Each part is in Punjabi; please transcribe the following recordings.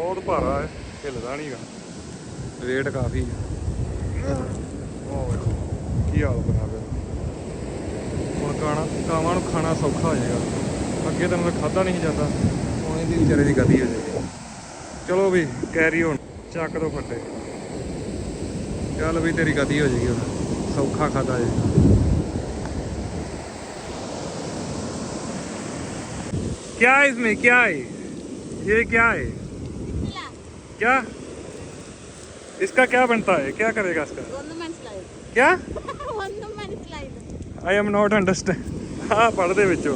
ਬਹੁਤ ਭਾਰਾ ਹੈ ਹਿੱਲਦਾ ਨਹੀਂਗਾ ਵੇਟ ਕਾਫੀ ਹੈ ਉਹ ਵੇਖੋ ਕੀ ਹਾਲ ਬਣਾ ਪਿਆ ਹੁਣ ਕਾਣਾ ਕਾਵਾਂ ਨੂੰ ਖਾਣਾ ਸੌਖਾ ਹੋ ਜਾਏਗਾ ਅੱਗੇ ਤਾਂ ਮੈਂ ਖਾਦਾ ਨਹੀਂ ਸੀ ਜਾਂਦਾ ਹੁਣ ਇਹਦੀ ਵਿਚਾਰੇ ਦੀ ਗਤੀ ਹੋ ਜਾਏਗੀ ਚਲੋ ਵੀ ਕੈਰੀ ਹੁਣ ਚੱਕ ਦੋ ਫੱਟੇ ਚੱਲ ਵੀ ਤੇਰੀ ਗਤੀ ਹੋ ਜਾਏਗੀ ਹੁਣ ਸੌਖਾ ਖਾਦਾ ਜਾਏਗਾ क्या है इसमें क्या है ये क्या है क्या? इसका क्या बनता है? क्या करेगा इसका? क्या? ਆਈ ਐਮ ਨਾਟ ਅੰਡਰਸਟੈਂਡ ਆ ਪੜਦੇ ਵਿੱਚੋਂ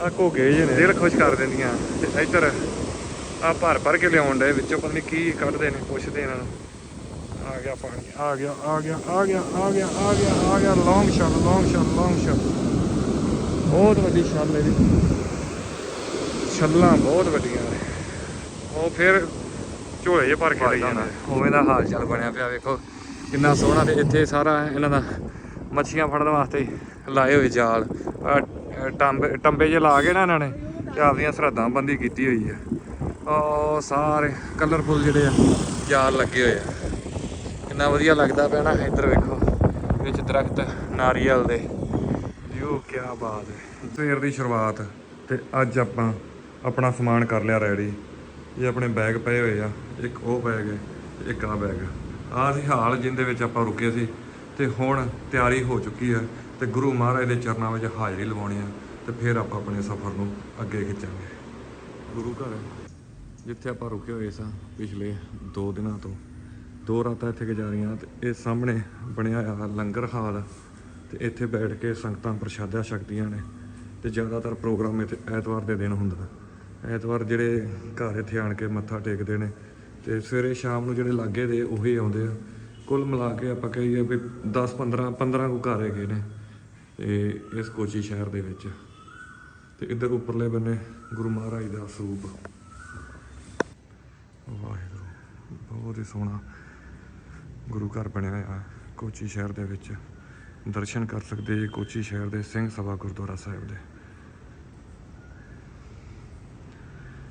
ਆ ਘੋਗੇ ਜੇ ਨੇ ਦਿਲ ਖੁਸ਼ ਕਰ ਦਿੰਦੀਆਂ ਤੇ ਇੱਧਰ ਆ ਭਰ ਭਰ ਕੇ ਲਿਆਉਣ ਦੇ ਵਿੱਚੋਂ ਪਤਾ ਨਹੀਂ ਕੀ ਕੱਢਦੇ ਨੇ ਪੁੱਛਦੇ ਇਹਨਾਂ ਨੂੰ ਆ ਗਿਆ ਪਾਣੀ ਆ ਗਿਆ ਆ ਗਿਆ ਆ ਗਿਆ ਆ ਗਿਆ ਆ ਗਿਆ ਆ ਗਿਆ long shot long shot long shot ਬਹੁਤ ਵੱਡੀ ਛੱਲ ਇਹਦੀ ਛੱਲਾਂ ਬਹੁਤ ਵੱਡੀਆਂ ਨੇ ਉਹ ਫਿਰ ਝੋਲੇ ਜੇ ਭਰ ਕੇ ਲਈ ਜਾਂਦਾ ਉਵੇਂ ਦਾ ਹਾਲ ਚਾਲ ਬਣਿਆ ਪਿਆ ਵੇਖੋ। ਕਿੰਨਾ ਸੋਹਣਾ ਤੇ ਇੱਥੇ ਸਾਰਾ ਇਹਨਾਂ ਦਾ ਮੱਛੀਆਂ ਫੜਨ ਵਾਸਤੇ ਲਾਏ ਹੋਏ ਜਾਲ। ਟੰਬੇ ਟੰਬੇ ਜੇ ਲਾ ਕੇ ਨਾ ਇਹਨਾਂ ਨੇ ਤੇ ਆਪਦੀਆਂ ਸਰਹੱਦਾਂ ਬੰਦੀ ਕੀਤੀ ਹੋਈ ਹੈ ਉਹ ਸਾਰੇ ਕਲਰਫੁਲ ਜਿਹੜੇ ਆ ਜਾਲ ਲੱਗੇ ਹੋਏ ਆ। ਕਿੰਨਾ ਵਧੀਆ ਲੱਗਦਾ ਪਿਆ ਨਾ ਇੱਧਰ ਵੇਖੋ ਵਿੱਚ ਦਰਖਤ ਨਾਰੀਅਲ ਦੇ। ਯੋ ਕੀ ਬਾਤ ਹੈ। ਸਵੇਰ ਦੀ ਸ਼ੁਰੂਆਤ ਤੇ ਅੱਜ ਆਪਾਂ ਆਪਣਾ ਸਮਾਨ ਕਰ ਲਿਆ ਰੈਡੀ। ਇਹ ਆਪਣੇ ਬੈਗ ਪਏ ਹੋਏ ਆ, ਇੱਕ ਉਹ ਬੈਗ ਹੈ ਤੇ ਇੱਕ ਆ। ਬੈਗ ਆਹ ਸੀ ਹਾਲ ਜਿੰਦੇ ਵਿੱਚ ਆਪਾਂ ਰੁਕੇ ਸੀ, ਤੇ ਹੁਣ ਤਿਆਰੀ ਹੋ ਚੁੱਕੀ ਹੈ ਤੇ ਗੁਰੂ ਮਹਾਰਾਜ ਦੇ ਚਰਨਾਂ ਵਿੱਚ ਹਾਜ਼ਰੀ ਲਵਾਉਣੀ ਆ, ਤੇ ਫਿਰ ਆਪਾਂ ਆਪਣੇ ਸਫ਼ਰ ਨੂੰ ਅੱਗੇ ਖਿੱਚਾਂਗੇ। ਗੁਰੂ ਘਰ ਜਿੱਥੇ ਆਪਾਂ ਰੁਕੇ ਹੋਏ ਸਾਂ ਪਿਛਲੇ 2 ਦਿਨਾਂ ਤੋਂ। ਦੋ ਰਾਤਾਂ ਇੱਥੇ ਗੁਜ਼ਾਰੀਆਂ, ਤੇ ਇਹ ਸਾਹਮਣੇ ਬਣਿਆ ਹੋਇਆ ਲੰਗਰ ਹਾਲ, ਤੇ ਇੱਥੇ ਬੈਠ ਕੇ ਸੰਗਤਾਂ ਪ੍ਰਸ਼ਾਦਾ ਛਕਦੀਆਂ ਨੇ, ਤੇ ਜ਼ਿਆਦਾਤਰ ਪ੍ਰੋਗਰਾਮ ਇੱਥੇ ਐਤਵਾਰ ਦੇ ਦਿਨ ਹੁੰਦਾ। ਐਤਵਾਰ ਜਿਹੜੇ ਘਰ ਇੱਥੇ ਆਣ ਕੇ ਮੱਥਾ ਟੇਕਦੇ ਨੇ ਤੇ ਸਵੇਰੇ ਸ਼ਾਮ ਨੂੰ ਜਿਹੜੇ ਲਾਗੇ ਦੇ ਉਹੀ ਆਉਂਦੇ ਆ। ਕੁੱਲ ਮਿਲਾ ਕੇ ਆਪਾਂ ਕਹੀਏ ਵੀ 10 15 15 ਕੁ ਘਰ ਹੈਗੇ ਨੇ ਤੇ ਇਸ ਕੋਚੀ ਸ਼ਹਿਰ ਦੇ ਵਿੱਚ। ਤੇ ਇੱਧਰ ਉੱਪਰਲੇ ਬੰਨੇ ਗੁਰੂ ਮਹਾਰਾਜ ਦਾ ਸਰੂਪ। ਵਾਹਿਗੁਰੂ, ਬਹੁਤ ਹੀ ਸੋਹਣਾ ਗੁਰੂ ਘਰ ਬਣਿਆ ਹੋਇਆ ਕੋਚੀ ਸ਼ਹਿਰ ਦੇ ਵਿੱਚ। ਦਰਸ਼ਨ ਕਰ ਸਕਦੇ ਜੀ ਕੋਚੀ ਸ਼ਹਿਰ ਦੇ ਸਿੰਘ ਸਭਾ ਗੁਰਦੁਆਰਾ ਸਾਹਿਬ ਦੇ।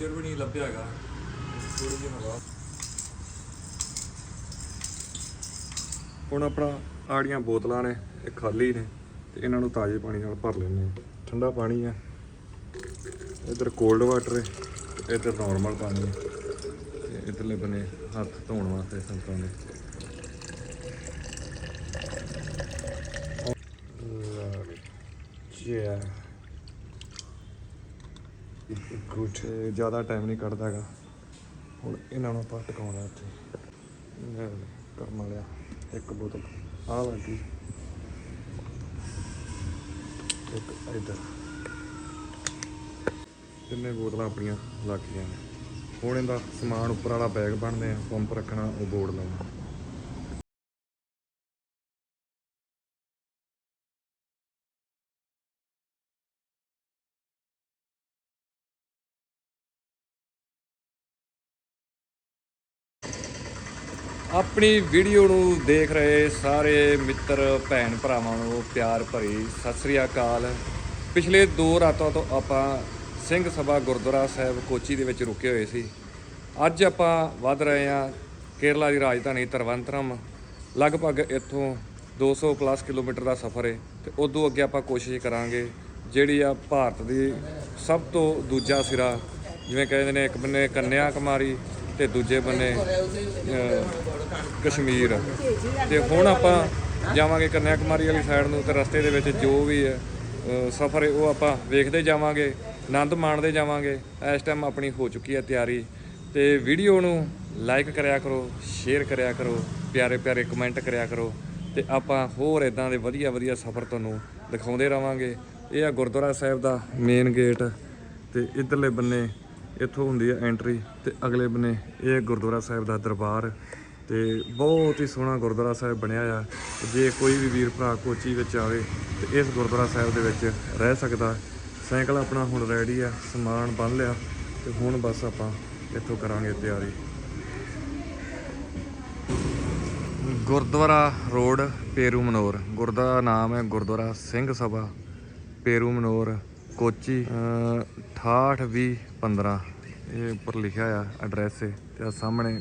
ਪੈਂਚਰ ਵੀ ਨਹੀਂ ਲੱਭਿਆ ਹੈਗਾ। ਥੋੜੀ ਜਿਹੀ ਹਵਾ। ਹੁਣ ਆਪਣਾ ਆੜੀਆਂ ਬੋਤਲਾਂ ਨੇ ਇਹ ਖਾਲੀ ਨੇ ਤੇ ਇਹਨਾਂ ਨੂੰ ਤਾਜ਼ੇ ਪਾਣੀ ਨਾਲ ਭਰ ਲੈਣੇ ਆ ਠੰਡਾ ਪਾਣੀ ਆ। ਇੱਧਰ ਕੋਲਡ ਵਾਟਰ ਹੈ ਇੱਧਰ ਨਾਰਮਲ ਪਾਣੀ ਹੈ ਤੇ ਇੱਧਰਲੇ ਬਨੇ ਹੱਥ ਧੋਣ ਵਾਸਤੇ ਸੰਤਾਂ ਨੇ। ਯਾ ਗੁੱਡ ਜ਼ਿਆਦਾ ਟਾਈਮ ਨਹੀਂ ਕੱਢਦਾ ਹੈਗਾ। ਹੁਣ ਇਹਨਾਂ ਨੂੰ ਆਪਾਂ ਟਿਕਾਉਣਾ ਇੱਥੇ। ਲੈ ਲੈ, ਕਰਮ ਲਿਆ ਇੱਕ ਬੋਤਲ। ਆਹ ਲੱਗੀ ਇੱਕ ਇੱਧਰ। ਤਿੰਨੇ ਬੋਤਲਾਂ ਆਪਣੀਆਂ ਲੱਗ ਗਈਆਂ ਨੇ ਹੁਣ ਇਹਦਾ ਸਮਾਨ ਉੱਪਰ ਵਾਲਾ ਬੈਗ ਬਣਦੇ ਆ ਪੰਪ ਰੱਖਣਾ ਉਹ ਬੋਰਡ ਲਾਉਣਾ। ਆਪਣੀ ਵੀਡੀਓ ਨੂੰ ਦੇਖ ਰਹੇ ਸਾਰੇ ਮਿੱਤਰ, ਭੈਣ ਭਰਾਵਾਂ ਨੂੰ ਪਿਆਰ ਭਰੀ ਸਤਿ ਸ੍ਰੀ ਅਕਾਲ। ਪਿਛਲੇ ਦੋ ਰਾਤਾਂ ਤੋਂ ਆਪਾਂ ਸਿੰਘ ਸਭਾ ਗੁਰਦੁਆਰਾ ਸਾਹਿਬ ਕੋਚੀ ਦੇ ਵਿੱਚ ਰੁਕੇ ਹੋਏ ਸੀ। ਅੱਜ ਆਪਾਂ ਵੱਧ ਰਹੇ ਹਾਂ ਕੇਰਲਾ ਦੀ ਰਾਜਧਾਨੀ ਤਰਵੰਤਰਮ। ਲਗਭਗ ਇੱਥੋਂ 200 ਪਲੱਸ ਕਿਲੋਮੀਟਰ ਦਾ ਸਫ਼ਰ ਹੈ ਤੇ ਉਦੋਂ ਅੱਗੇ ਆਪਾਂ ਕੋਸ਼ਿਸ਼ ਕਰਾਂਗੇ ਜਿਹੜੀ ਆ ਭਾਰਤ ਦੀ ਸਭ ਤੋਂ ਦੂਜਾ ਸਿਰਾ, ਜਿਵੇਂ ਕਹਿੰਦੇ ਨੇ ਇੱਕ ਬੰਨੇ ਕੰਨਿਆ ਕੁਮਾਰੀ ਤੇ ਦੂਜੇ ਬੰਨੇ ਕਸ਼ਮੀਰ। ਤੇ ਹੁਣ ਆਪਾਂ ਜਾਵਾਂਗੇ ਕੰਨਿਆ ਕੁਮਾਰੀ ਵਾਲੀ ਸਾਈਡ ਨੂੰ ਤੇ ਰਸਤੇ ਦੇ ਵਿੱਚ ਜੋ ਵੀ ਹੈ ਸਫ਼ਰ ਉਹ ਆਪਾਂ ਵੇਖਦੇ ਜਾਵਾਂਗੇ, ਆਨੰਦ ਮਾਣਦੇ ਜਾਵਾਂਗੇ। ਇਸ ਟਾਈਮ ਆਪਣੀ ਹੋ ਚੁੱਕੀ ਹੈ ਤਿਆਰੀ। ਤੇ ਵੀਡੀਓ ਨੂੰ ਲਾਈਕ ਕਰਿਆ ਕਰੋ ਸ਼ੇਅਰ ਕਰਿਆ ਕਰੋ, ਪਿਆਰੇ ਪਿਆਰੇ ਕਮੈਂਟ ਕਰਿਆ ਕਰੋ। ਤੇ ਆਪਾਂ ਹੋਰ ਇਦਾਂ ਦੇ ਵਧੀਆ ਵਧੀਆ ਸਫ਼ਰ ਤੁਹਾਨੂੰ ਦਿਖਾਉਂਦੇ ਰਵਾਂਗੇ। ਇਹ ਆ ਗੁਰਦੁਆਰਾ ਸਾਹਿਬ ਦਾ ਮੇਨ ਗੇਟ ਤੇ ਇਧਰਲੇ ਬੰਨੇ ਇੱਥੋਂ ਹੁੰਦੀ ਹੈ ਐਂਟਰੀ ਤੇ ਅਗਲੇ ਬੰਨੇ ਇਹ ਗੁਰਦੁਆਰਾ ਸਾਹਿਬ ਦਾ ਦਰਬਾਰ ਤੇ ਬਹੁਤ ਹੀ ਸੋਹਣਾ ਗੁਰਦੁਆਰਾ ਸਾਹਿਬ ਬਣਿਆ ਆ। ਜੇ ਕੋਈ ਵੀ ਵੀਰ ਭਰਾ ਕੋਚੀ ਵਿੱਚ ਆਵੇ ਤੇ ਇਸ ਗੁਰਦੁਆਰਾ ਸਾਹਿਬ ਦੇ ਵਿੱਚ ਰਹਿ ਸਕਦਾ। ਸਾਈਕਲ ਆਪਣਾ ਹੁਣ ਰੈਡੀ ਆ, ਸਮਾਨ ਬੰਨ ਲਿਆ ਤੇ ਹੁਣ ਬਸ ਆਪਾਂ ਇੱਥੋਂ ਕਰਾਂਗੇ ਤਿਆਰੀ। Gurdwara road, Perumanoor. ਗੁਰਦਾ ਨਾਮ ਹੈ ਗੁਰਦੁਆਰਾ ਸਿੰਘ ਸਭਾ, ਪੇਰੂ ਮਨੋਰ। ਕੋਚੀ। ਅਹ 682015 ਇਹ ਉੱਪਰ ਲਿਖਿਆ ਆ ਐਡਰੈਸ ਹੈ ਤੇ ਆਹ ਸਾਹਮਣੇ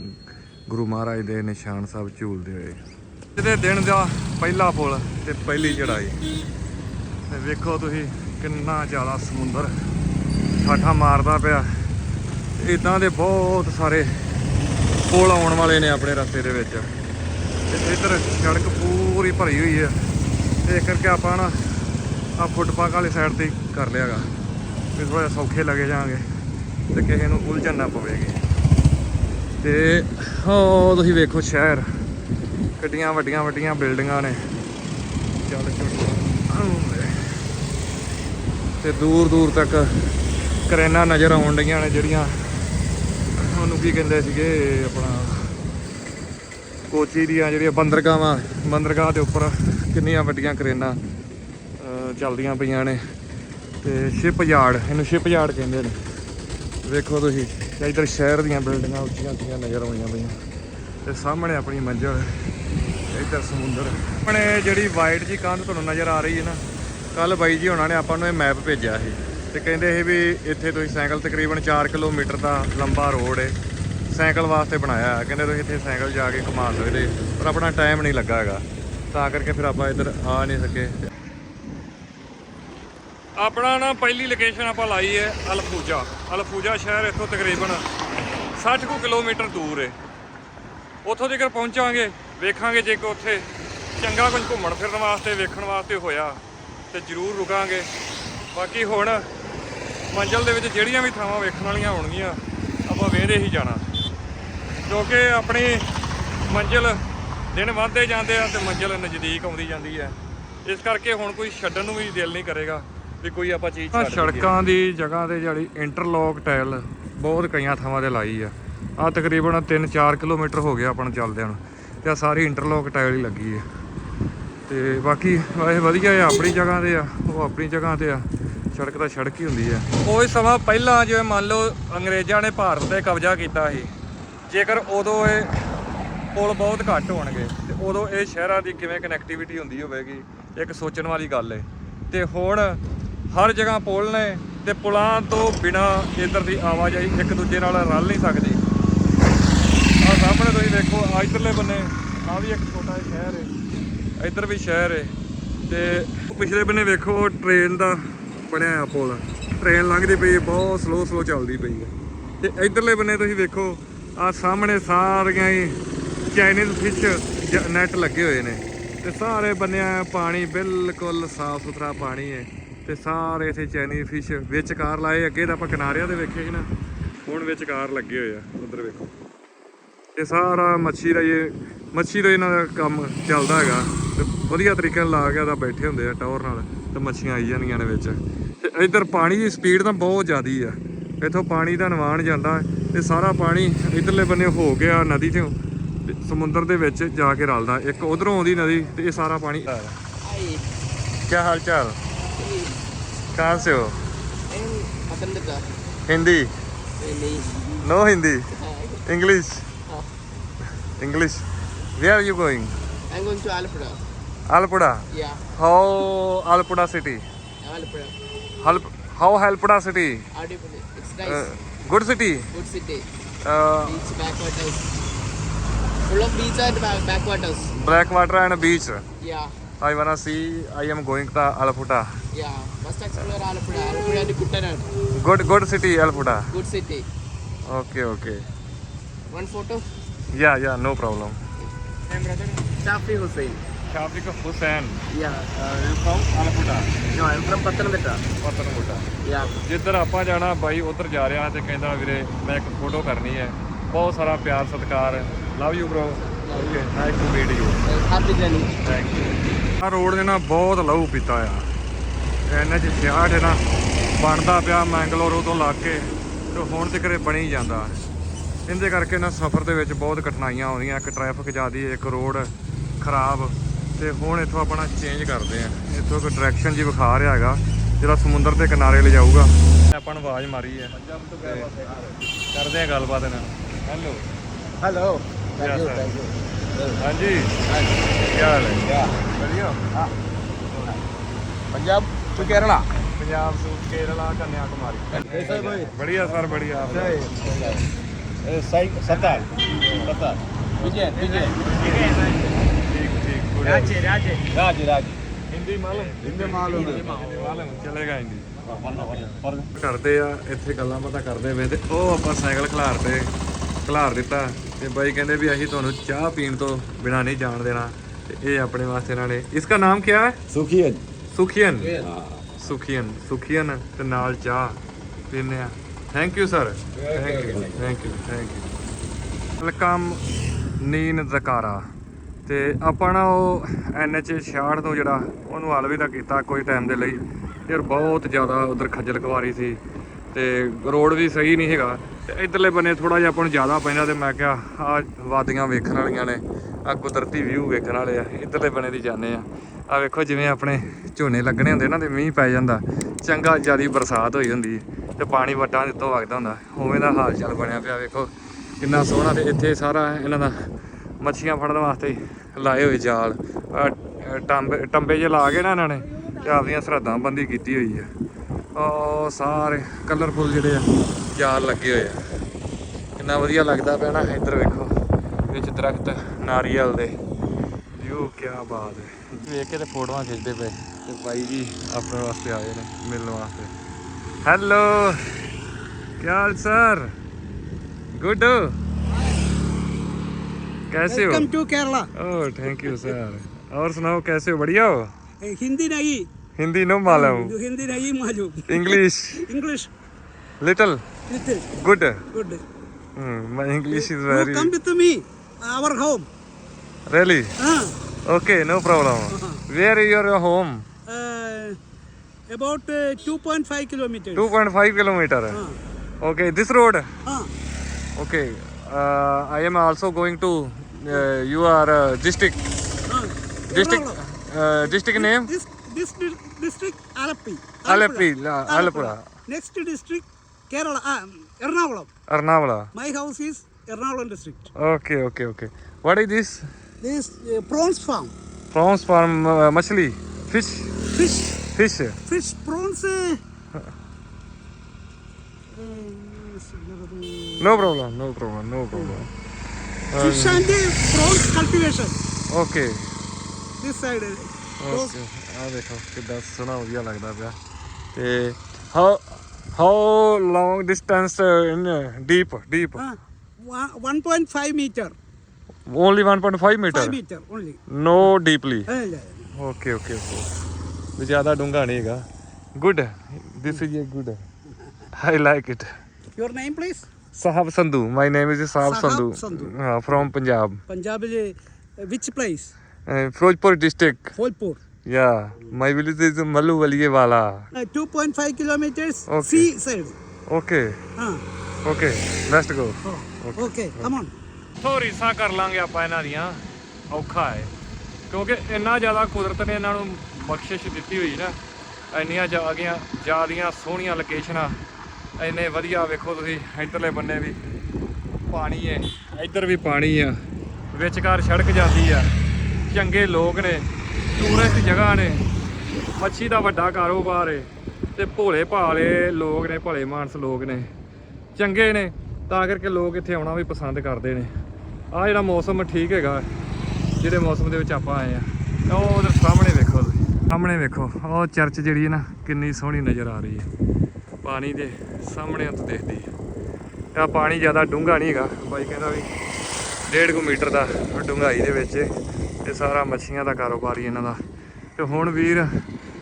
ਗੁਰੂ ਮਹਾਰਾਜ ਦੇ ਨਿਸ਼ਾਨ ਸਾਹਿਬ ਝੂਲਦੇ ਹੋਏ। ਇਹਦੇ ਦਿਨ ਦਾ ਪਹਿਲਾ ਪੁਲ ਤੇ ਪਹਿਲੀ ਚੜਾਈ ਤੇ ਵੇਖੋ ਤੁਸੀਂ ਕਿੰਨਾ ਜ਼ਿਆਦਾ ਸਮੁੰਦਰ ਠਾਠਾ ਮਾਰਦਾ ਪਿਆ। ਇਦਾਂ ਦੇ ਬਹੁਤ ਸਾਰੇ ਪੁਲ ਆਉਣ ਵਾਲੇ ਨੇ ਆਪਣੇ ਰਸਤੇ ਦੇ ਵਿੱਚ। ਤੇ ਇੱਧਰ ਸੜਕ ਪੂਰੀ ਭਰੀ ਹੋਈ ਹੈ ਇਸ ਕਰਕੇ ਆਪਾਂ ਨਾ ਆ ਫੁੱਟਪਾਥ ਵਾਲੀ ਸਾਈਡ ਤੇ ਹੀ ਕਰ ਲਿਆਗਾ। ਵੀ ਥੋੜਾ ਸੌਖੇ ਲੱਗੇ ਜਾਾਂਗੇ ਤੇ ਕਿਸੇ ਨੂੰ ਉਲਝਣ ਨਾ ਪਵੇਗੀ। ਤੇ ਹੋ, ਤੁਸੀਂ ਵੇਖੋ ਸ਼ਹਿਰ। ਕਿੱਡੀਆਂ ਵੱਡੀਆਂ ਵੱਡੀਆਂ ਬਿਲਡਿੰਗਾਂ ਨੇ। ਚੱਲ ਚੱਲ ਤੇ ਦੂਰ ਦੂਰ ਤੱਕ ਕਰੇਨਾ ਨਜ਼ਰ ਆਉਣ ਡਈਆਂ ਨੇ ਜਿਹੜੀਆਂ ਉਹਨੂੰ ਕੀ ਕਹਿੰਦੇ ਸੀਗੇ, ਆਪਣਾ ਕੋਚੀ ਦੀਆਂ ਜਿਹੜੀਆਂ ਬੰਦਰਗਾਹਾਂ, ਬੰਦਰਗਾਹ ਦੇ ਉੱਪਰ ਕਿੰਨੀਆਂ ਵੱਡੀਆਂ ਕਰੇਨਾ ਚੱਲਦੀਆਂ ਪਈਆਂ ਨੇ। ਤੇ ਸ਼ਿਪ ਯਾਰਡ ਇਹਨੂੰ ਸ਼ਿਪ ਯਾਰਡ ਕਹਿੰਦੇ ਨੇ। ਵੇਖੋ ਤੁਸੀਂ ਤੇ ਇੱਧਰ ਸ਼ਹਿਰ ਦੀਆਂ ਬਿਲਡਿੰਗਾਂ ਉੱਚੀਆਂ ਉੱਚੀਆਂ ਨਜ਼ਰ ਆਉਂਦੀਆਂ ਪਈਆਂ। ਤੇ ਸਾਹਮਣੇ ਆਪਣੀ ਮੰਜ਼ਿਲ, ਇੱਧਰ ਸਮੁੰਦਰ। ਆਪਣੇ ਜਿਹੜੀ ਵਾਈਟ ਜੀ ਕੰਧ ਤੁਹਾਨੂੰ ਨਜ਼ਰ ਆ ਰਹੀ ਹੈ ਨਾ ਕੱਲ ਬਾਈ ਜੀ ਉਹਨਾਂ ਨੇ ਆਪਾਂ ਨੂੰ ਇਹ ਮੈਪ ਭੇਜਿਆ ਸੀ। ਤੇ ਕਹਿੰਦੇ ਇਹ ਵੀ ਇੱਥੇ ਤੁਸੀਂ ਸਾਈਕਲ ਤਕਰੀਬਨ 4 ਕਿਲੋਮੀਟਰ ਦਾ ਲੰਬਾ ਰੋਡ ਹੈ ਸਾਈਕਲ ਵਾਸਤੇ ਬਣਾਇਆ ਹੈ ਕਹਿੰਦੇ ਤੁਸੀਂ ਇੱਥੇ ਸਾਈਕਲ ਜਾ ਕੇ ਘੁਮਾ ਸਕਦੇ ਪਰ ਆਪਣਾ ਟਾਈਮ ਨਹੀਂ ਲੱਗਾ ਹੈਗਾ। ਤਾਂ ਕਰਕੇ ਫਿਰ ਆਪਾਂ ਇੱਧਰ ਆ ਨਹੀਂ ਸਕੇ। ਆਪਣਾ ਨਾ ਪਹਿਲੀ ਲੋਕੇਸ਼ਨ ਆਪਾਂ ਲਾਈ ਹੈ ਅਲਫੂਜਾ। ਅਲਫੂਜਾ ਸ਼ਹਿਰ ਇੱਥੋਂ ਤਕਰੀਬਨ 60 ਕੁ ਕਿਲੋਮੀਟਰ ਦੂਰ ਹੈ ਉੱਥੋਂ ਜੇਕਰ ਪਹੁੰਚਾਂਗੇ, ਵੇਖਾਂਗੇ ਜੇ ਕੋ ਉੱਥੇ ਚੰਗਾ ਕੁਝ ਘੁੰਮਣ ਫਿਰਨ ਵਾਸਤੇ, ਵੇਖਣ ਵਾਸਤੇ ਹੋਇਆ, ਤੇ ਜ਼ਰੂਰ ਰੁਕਾਂਗੇ। ਬਾਕੀ ਹੁਣ ਮੰਜ਼ਲ ਦੇ ਵਿੱਚ ਜਿਹੜੀਆਂ ਵੀ ਥਾਵਾਂ ਵੇਖਣ ਵਾਲੀਆਂ ਹੋਣਗੀਆਂ, ਆਪਾਂ ਵੇਖਦੇ ਹੀ ਜਾਣਾ। ਕਿਉਂਕਿ ਆਪਣੀ ਮੰਜ਼ਿਲ ਦਿਨ ਵੱਧਦੇ ਜਾਂਦੇ ਆ ਤੇ ਮੰਜ਼ਿਲ ਨਜ਼ਦੀਕ ਆਉਂਦੀ ਜਾਂਦੀ ਹੈ। ਇਸ ਕਰਕੇ ਹੁਣ ਕੋਈ ਛੱਡਣ ਨੂੰ ਵੀ ਦਿਲ ਨਹੀਂ ਕਰੇਗਾ। ਵੀ ਕੋਈ ਆਪਾਂ ਚੀਜ਼ ਛੱਡ ਸੜਕਾਂ ਦੀ ਜਗ੍ਹਾ ਤੇ ਜਿਹੜੀ ਇੰਟਰਲੌਕ ਟਾਇਲ ਬਹੁਤ ਕਈਆਂ ਥਾਵਾਂ ਤੇ ਲਾਈ ਆ। ਆ ਤਕਰੀਬਨ 3-4 ਕਿਲੋਮੀਟਰ ਹੋ ਗਿਆ ਆਪਾਂ ਨੂੰ ਚੱਲਦਿਆਂ ਨੂੰ ਤੇ ਆ ਸਾਰੀ ਇੰਟਰਲੌਕ ਟਾਇਲ ਹੀ ਲੱਗੀ ਹੈ ਤੇ ਬਾਕੀ ਵੈਸੇ ਵਧੀਆ ਆ ਆਪਣੀ ਜਗ੍ਹਾ ਤੇ ਆ ਉਹ ਆਪਣੀ ਜਗ੍ਹਾ ਤੇ ਆ। ਸੜਕ ਤਾਂ ਸੜਕ ਹੀ ਹੁੰਦੀ ਆ। ਉਹ ਸਮਾਂ ਪਹਿਲਾਂ ਜਿਵੇਂ ਮੰਨ ਲਓ ਅੰਗਰੇਜ਼ਾਂ ਨੇ ਭਾਰਤ ਤੇ ਕਬਜ਼ਾ ਕੀਤਾ ਸੀ ਜੇਕਰ ਉਦੋਂ ਇਹ ਪੁਲ ਬਹੁਤ ਘੱਟ ਹੋਣਗੇ ਤੇ ਉਦੋਂ ਇਹ ਸ਼ਹਿਰਾਂ ਦੀ ਕਿਵੇਂ ਕਨੈਕਟੀਵਿਟੀ ਹੁੰਦੀ ਹੋਵੇਗੀ ਇੱਕ ਸੋਚਣ ਵਾਲੀ ਗੱਲ ਹੈ ਤੇ ਹੁਣ ਹਰ ਜਗ੍ਹਾ ਪੁਲ ਨੇ ਤੇ ਪੁਲਾਂ ਤੋਂ ਬਿਨਾ ਇੱਧਰ ਦੀ ਆਵਾਜਾਈ ਇੱਕ ਦੂਜੇ ਨਾਲ ਰਲ ਨਹੀਂ ਸਕਦੀ। ਆ ਸਾਹਮਣੇ ਤੁਸੀਂ ਦੇਖੋ ਆ ਇਧਰਲੇ ਬੰਨੇ ਆ ਵੀ ਇੱਕ ਛੋਟਾ ਜਿਹਾ ਸ਼ਹਿਰ ਹੈ ਇੱਧਰ ਵੀ ਸ਼ਹਿਰ ਹੈ ਤੇ ਪਿਛਲੇ ਬੰਨੇ ਵੇਖੋ, ਟ੍ਰੇਨ ਦਾ ਬਣਿਆ ਆ ਪੁਲ। ਟ੍ਰੇਨ ਲੰਘਦੀ ਪਈ ਹੈ ਬਹੁਤ ਸਲੋ ਸਲੋ ਚੱਲਦੀ ਪਈ ਹੈ ਤੇ ਇਧਰਲੇ ਬੰਨੇ ਤੁਸੀਂ ਵੇਖੋ ਆ ਸਾਹਮਣੇ ਸਾਰੀਆਂ ਹੀ ਚਾਈਨੀਜ਼ ਫਿਸ਼ ਨੈਟ ਲੱਗੇ ਹੋਏ ਨੇ। ਤੇ ਸਾਰੇ ਬੰਨਿਆ ਪਾਣੀ ਬਿਲਕੁਲ ਸਾਫ਼ ਸੁਥਰਾ ਪਾਣੀ ਹੈ ਤੇ ਸਾਰੇ ਇਥੇ ਚਾਈਨੀਜ਼ ਫਿਸ਼ ਵਿਚਕਾਰ ਲਾਏ। ਅੱਗੇ ਤਾਂ ਆਪਾਂ ਕਿਨਾਰਿਆਂ ਦੇ ਵੇਖੇ ਸੀ ਨਾ ਹੁਣ ਵਿਚਕਾਰ ਲੱਗੇ ਹੋਏ ਆ। ਉਧਰ ਵੇਖੋ। ਇਹ ਸਾਰਾ ਮੱਛੀ ਦਾ ਇਹ ਮੱਛੀ ਦਾ ਇਹਨਾਂ ਦਾ ਕੰਮ ਚੱਲਦਾ ਹੈਗਾ। ਤੇ ਵਧੀਆ ਤਰੀਕੇ ਨਾਲ ਲਾ ਕੇ ਉਹਦਾ ਬੈਠੇ ਹੁੰਦੇ ਆ ਟੌਰ ਨਾਲ ਤੇ ਮੱਛੀਆਂ ਆਈ ਜਾਂਦੀਆਂ ਨੇ ਵਿੱਚ। ਤੇ ਇੱਧਰ ਪਾਣੀ ਦੀ ਸਪੀਡ ਤਾਂ ਬਹੁਤ ਜ਼ਿਆਦੀ ਆ। ਇੱਥੋਂ ਪਾਣੀ ਦਾ ਨਵਾਨ ਜਾਂਦਾ ਤੇ ਸਾਰਾ ਪਾਣੀ ਇਧਰਲੇ ਬੰਨੇ ਹੋ ਗਿਆ ਨਦੀ ਤੋਂ ਤੇ ਸਮੁੰਦਰ ਦੇ ਵਿੱਚ ਜਾ ਕੇ ਰਲਦਾ। ਇੱਕ ਉਧਰੋਂ ਆਉਂਦੀ ਨਦੀ ਤੇ ਇਹ ਸਾਰਾ ਪਾਣੀ Ay, ਕੀ ਹਾਲ ਚਾਲ? ਕਹਾਂ ਸੇ ਹੋ ayun, maganda ka. Hindi Really? No Hindi Ay, English oh. English where are you going I'm going to Alapura. Alappuzha Yeah, how Alappuzha city Alapura. ਹਲਪ how Alappuzha city Adipuli. It's nice. Good city Good city. Beach, backwaters. Full of beach and back- backwaters. Black water and beach Yeah, I want C I am going to ਆਲਪੁੜਾ yeah. Must explore Alapura. Alapura and Kuttanad. Good good city ਆਲਪੁੜਾ Good city. Okay okay One photo. ਯਾ ਯਾ no problem My brother. Shafi Hussain. ਸ਼ਾਫਿਕ Hussain Yeah. Firm ਆਲਪੁੜਾ No, I'm from Pathanamthitta. ਪਤਨਗੁੱਡਾ Yeah. ਜਿੱਧਰ ਆਪਾਂ ਜਾਣਾ ਬਾਈ ਉਧਰ ਜਾ ਰਿਹਾ ਤੇ ਕਹਿੰਦਾ ਵੀਰੇ ਮੈਂ ਇੱਕ ਫੋਟੋ ਕਰਨੀ ਹੈ ਬਹੁਤ ਸਾਰਾ ਪਿਆਰ ਸਤਿਕਾਰ love you bro okay nice to meet you Uh, happy journey. Thank you ਆ ਰੋਡ ਨੇ ਨਾ ਬਹੁਤ ਲਹੂ ਪੀਤਾ ਆ। ਐਨਐਚ 66 ਹੈ ਨਾ ਬਣਦਾ ਪਿਆ ਮੈਂਗਲੋਰੋ ਤੋਂ ਲਾ ਕੇ ਤੇ ਹੁਣ ਤੱਕ ਇਹ ਬਣੀ ਜਾਂਦਾ। ਇਹਦੇ ਕਰਕੇ ਨਾ ਸਫ਼ਰ ਦੇ ਵਿੱਚ ਬਹੁਤ ਕਠਿਨਾਈਆਂ ਆਉਂਦੀਆਂ। ਇੱਕ ਟ੍ਰੈਫਿਕ ਜ਼ਿਆਦੀ, ਇੱਕ ਰੋਡ ਖਰਾਬ ਤੇ ਹੁਣ ਇੱਥੋਂ ਆਪਣਾ ਚੇਂਜ ਕਰਦੇ ਆ। ਇੱਥੋਂ ਇੱਕ ਡਾਇਰੈਕਸ਼ਨ ਜੀ ਵਿਖਾ ਰਿਹਾ ਹੈਗਾ, ਜਿਹੜਾ ਸਮੁੰਦਰ ਦੇ ਕਿਨਾਰੇ ਲੈ ਜਾਊਗਾ। ਆਪਾਂ ਨੂੰ ਆਵਾਜ਼ ਮਾਰੀ ਹੈ ਕਰਦੇ ਆ ਗੱਲਬਾਤ ਇਹਨਾਂ ਨੂੰ। Hello Hello. ਹਾਂਜੀ। ਕੀ ਹਾਲ ਹੈ? ਵਧੀਆ। ਹਾਂ। ਪੰਜਾਬ ਤੋਂ ਕੇਰਲਾ? ਪੰਜਾਬ ਤੋਂ ਕੇਰਲਾ ਕੰਨਿਆ ਕੁਮਾਰੀ ਬੜੀਆ ਸਰ ਬੜੀਆ ਸਹੀ ਸਤਾਲ ਸਤਾਲ ਵਿਜੇ ਵਿਜੇ। ਠੀਕ ਠੀਕ। ਰਾਜੇ ਰਾਜੇ। ਰਾਜੇ ਰਾਜੇ। ਹਿੰਦੀ ਮਾਲੂਮ? ਹਿੰਦੀ ਮਾਲੂਮ। ਚਲੇਗਾ ਹਿੰਦੀ ਕਰਦੇ ਆ ਇੱਥੇ ਗੱਲਾਂ ਬਾਤਾਂ ਕਰਦੇ ਵੇ ਤੇ ਉਹ ਆਪਾਂ ਸਾਈਕਲ ਖਿਲਾਰਦੇ ਖਿਲਾਰ ਦਿੱਤਾ ਤੇ ਬਾਈ ਕਹਿੰਦੇ ਵੀ ਅਸੀਂ ਤੁਹਾਨੂੰ ਚਾਹ ਪੀਣ ਤੋਂ ਬਿਨਾ ਨਹੀਂ ਜਾਣ ਦੇਣਾ ਤੇ ਇਹ ਆਪਣੇ ਵਾਸਤੇ ਇਹਨਾਂ ਨੇ ਇਸਕਾ ਨਾਮ ਕੀ ਹੈ? Sukhiyan. ਸੁਖੀਅਨ। ਸੁਖੀਅਨ। ਸੁਖੀਅਨ। ਤੇ ਨਾਲ ਚਾਹ ਪੀਨੇ ਆ। Thank you sir thank you thank you thank you welcome ਨੀਨ ਜ਼ਕਾਰਾ। ਤੇ ਆਪਾਂ ਨਾ ਉਹ ਐਨਐਚ 66 ਤੋਂ ਜਿਹੜਾ ਉਹਨੂੰ ਅਲਵਿਦਾ ਕੀਤਾ ਕੋਈ ਟਾਈਮ ਦੇ ਲਈ। ਯਾਰ ਬਹੁਤ ਜ਼ਿਆਦਾ ਉਧਰ ਖੱਜਲ ਖਵਾਰੀ ਸੀ। ਤੇ ਰੋਡ ਵੀ ਸਹੀ ਨਹੀਂ ਹੈਗਾ। ਤੇ ਇਧਰਲੇ ਬੰਨੇ ਥੋੜਾ ਜਿਹਾ ਆਪਾਂ ਨੂੰ ਜ਼ਿਆਦਾ ਪੈਂਦਾ ਤੇ ਮੈਂ ਕਿਹਾ ਆ ਵਾਦੀਆਂ ਵੇਖਣ ਵਾਲੀਆਂ ਨੇ ਆ ਕੁਦਰਤੀ ਵਿਊ ਵੇਖਣ ਵਾਲੇ ਆ ਇਧਰਲੇ ਬੰਨੇ ਦੀ ਜਾਂਦੇ ਆ। ਆ ਵੇਖੋ ਜਿਵੇਂ ਆਪਣੇ ਝੋਨੇ ਲੱਗਣੇ ਹੁੰਦੇ ਨਾ ਤੇ ਮੀਂਹ ਪੈ ਜਾਂਦਾ ਚੰਗਾ ਜਿਆਦੀ ਬਰਸਾਤ ਹੋਈ ਹੁੰਦੀ ਹੈ ਤੇ ਪਾਣੀ ਵੱਟਾਂ ਦੇ ਉੱਤੋਂ ਵਗਦਾ ਹੁੰਦਾ ਉਵੇਂ ਦਾ ਹਾਲ ਚਾਲ ਬਣਿਆ ਪਿਆ ਵੇਖੋ। ਕਿੰਨਾ ਸੋਹਣਾ ਤੇ ਇੱਥੇ ਸਾਰਾ ਇਹਨਾਂ ਦਾ ਮੱਛੀਆਂ ਫੜਨ ਵਾਸਤੇ ਲਾਏ ਹੋਏ ਜਾਲ ਆਹ, ਟੰਬੇ ਟੰਬੇ ਜੇ ਲਾ ਕੇ ਨਾ ਇਹਨਾਂ ਨੇ ਤੇ ਆਪਦੀਆਂ ਸਰਹੱਦਾਂ ਬੰਦੀ ਕੀਤੀ ਹੋਈ ਹੈ ਉਹ ਸਾਰੇ ਕਲਰਫੁਲ ਜਿਹੜੇ ਆ ਜਾਲ ਲੱਗੇ ਹੋਏ ਆ ਕਿੰਨਾ ਵਧੀਆ ਲੱਗਦਾ ਪਿਆ ਨਾ ਇੱਧਰ ਵੇਖੋ ਵਿੱਚ ਦਰਖਤ ਨਾਰੀਅਲ ਦੇ ਵਿਊ ਕੀ ਬਾਤ ਹੈ ਵੇਖ ਕੇ ਤੇ ਫੋਟੋਆਂ ਖਿੱਚਦੇ ਪਏ ਤੇ ਬਾਈ ਜੀ ਆਪਣੇ ਵਾਸਤੇ ਆਏ ਨੇ ਮਿਲਣ ਵਾਸਤੇ ਹੈਲੋ ਕੀ ਹਾਲ ਸਰ ਗੁੱਡ कैसे हो welcome to Kerala oh thank you sir और सुनाओ कैसे हो बढ़िया हो ए, हिंदी नहीं हिंदी नो मालूम जो हिंदी नहीं मालूम English English little little good good my English is You very come with me our home really ah, okay no problem where is your home uh, about uh, 2.5 kilometers 2.5 kilometer Ah, okay this road ah, okay uh, i am also going to uh, you are uh, district ah. district Ernakulam. uh, district name this District Alleppey ആലപ്പിയിൽ Alappuzha. Next district Kerala Ernakulam. Ernakulam. My house is Ernakulam district okay okay okay what is this this prawns farm prawns farm machhli fish fish fish fish prawns No problem, no problem, no problem. Fish um, and prawns cultivation. Okay. This side. Okay. Those, okay ਆ ਦੇਖੋ ਕਿੱਦਾਂ ਸੋਹਣਾ ਵਧੀਆ ਲੱਗਦਾ ਪਿਆ। ਤੇ how how long distance in deep deep uh, one- 1.5 meter. Only 1.5 5 metre only. No deeply. Okay okay okay ਜ਼ਿਆਦਾ ਡੂੰਘਾ ਨਹੀਂ ਹੈਗਾ। Good this is a good I like it your name please? Sahib Sandhu my name is Sahib Sahab Sandhu Sandhu. ਹਾਂ from Punjab punjab is uh, which place? Firozpur district. Yeah my village is ਮੱਲੂ ਵਲੀਏ ਵਾਲਾ Uh, 2.5 kilometers Okay. sea side. Okay ah, okay let's go oh, okay. come on. ਥੋ ਰੀਸਾਂ ਕਰ ਲਾਂਗੇ ਆਪਾਂ ਇਹਨਾਂ ਦੀਆਂ ਔਖਾ ਹੈ ਕਿਉਂਕਿ ਇੰਨਾ ਜ਼ਿਆਦਾ ਕੁਦਰਤ ਨੇ ਇਹਨਾਂ ਨੂੰ ਬਖਸ਼ਿਸ਼ ਦਿੱਤੀ ਹੋਈ ਨਾ ਇੰਨੀਆਂ ਜਾਗੀਆਂ ਜਿਆਦੀਆਂ ਸੋਹਣੀਆਂ ਲੋਕੇਸ਼ਨਾਂ ਇੰਨੇ ਵਧੀਆ ਵੇਖੋ ਤੁਸੀਂ ਇੱਧਰਲੇ ਬੰਨੇ ਵੀ ਪਾਣੀ ਹੈ ਇੱਧਰ ਵੀ ਪਾਣੀ ਆ ਵਿਚਕਾਰ ਸੜਕ ਜਾਂਦੀ ਆ ਚੰਗੇ ਲੋਕ ਨੇ ਟੂਰਿਸਟ ਜਗ੍ਹਾ ਨੇ। ਮੱਛੀ ਦਾ ਵੱਡਾ ਕਾਰੋਬਾਰ ਏ ਤੇ ਭੋਲੇ ਭਾਲੇ ਲੋਕ ਨੇ, ਭਲੇ ਮਾਨਸ ਲੋਕ ਨੇ। ਚੰਗੇ ਨੇ, ਤਾਂ ਕਰਕੇ ਲੋਕ ਇੱਥੇ ਆਉਣਾ ਵੀ ਪਸੰਦ ਕਰਦੇ ਨੇ। ਆ ਜਿਹੜਾ ਮੌਸਮ ਠੀਕ ਹੈਗਾ, ਜਿਹੜੇ ਮੌਸਮ ਦੇ ਵਿੱਚ ਆਪਾਂ ਆਏ ਆ, ਉਹ ਉਧਰ ਸਾਹਮਣੇ ਵੇਖੋ ਤੁਸੀਂ। ਸਾਹਮਣੇ ਵੇਖੋ, ਉਹ ਚਰਚ ਜਿਹੜੀ ਹੈ ਨਾ, ਕਿੰਨੀ ਸੋਹਣੀ ਨਜ਼ਰ ਆ ਰਹੀ ਹੈ। ਪਾਣੀ ਦੇ ਸਾਹਮਣੇ ਤੋਂ ਦੇਖਦੀ। ਹੈ ਆ ਪਾਣੀ ਜ਼ਿਆਦਾ ਡੂੰਘਾ ਨਹੀਂ ਹੈਗਾ। ਬਾਈ ਕਹਿੰਦਾ ਵੀ ਡੇਢ ਕੁ ਮੀਟਰ ਦਾ ਡੂੰਘਾਈ ਦੇ ਵਿੱਚ। ਤੇ ਸਾਰਾ ਮੱਛੀਆਂ ਦਾ ਕਾਰੋਬਾਰ ਹੀ ਇਹਨਾਂ ਦਾ। ਤੇ ਹੁਣ ਵੀਰ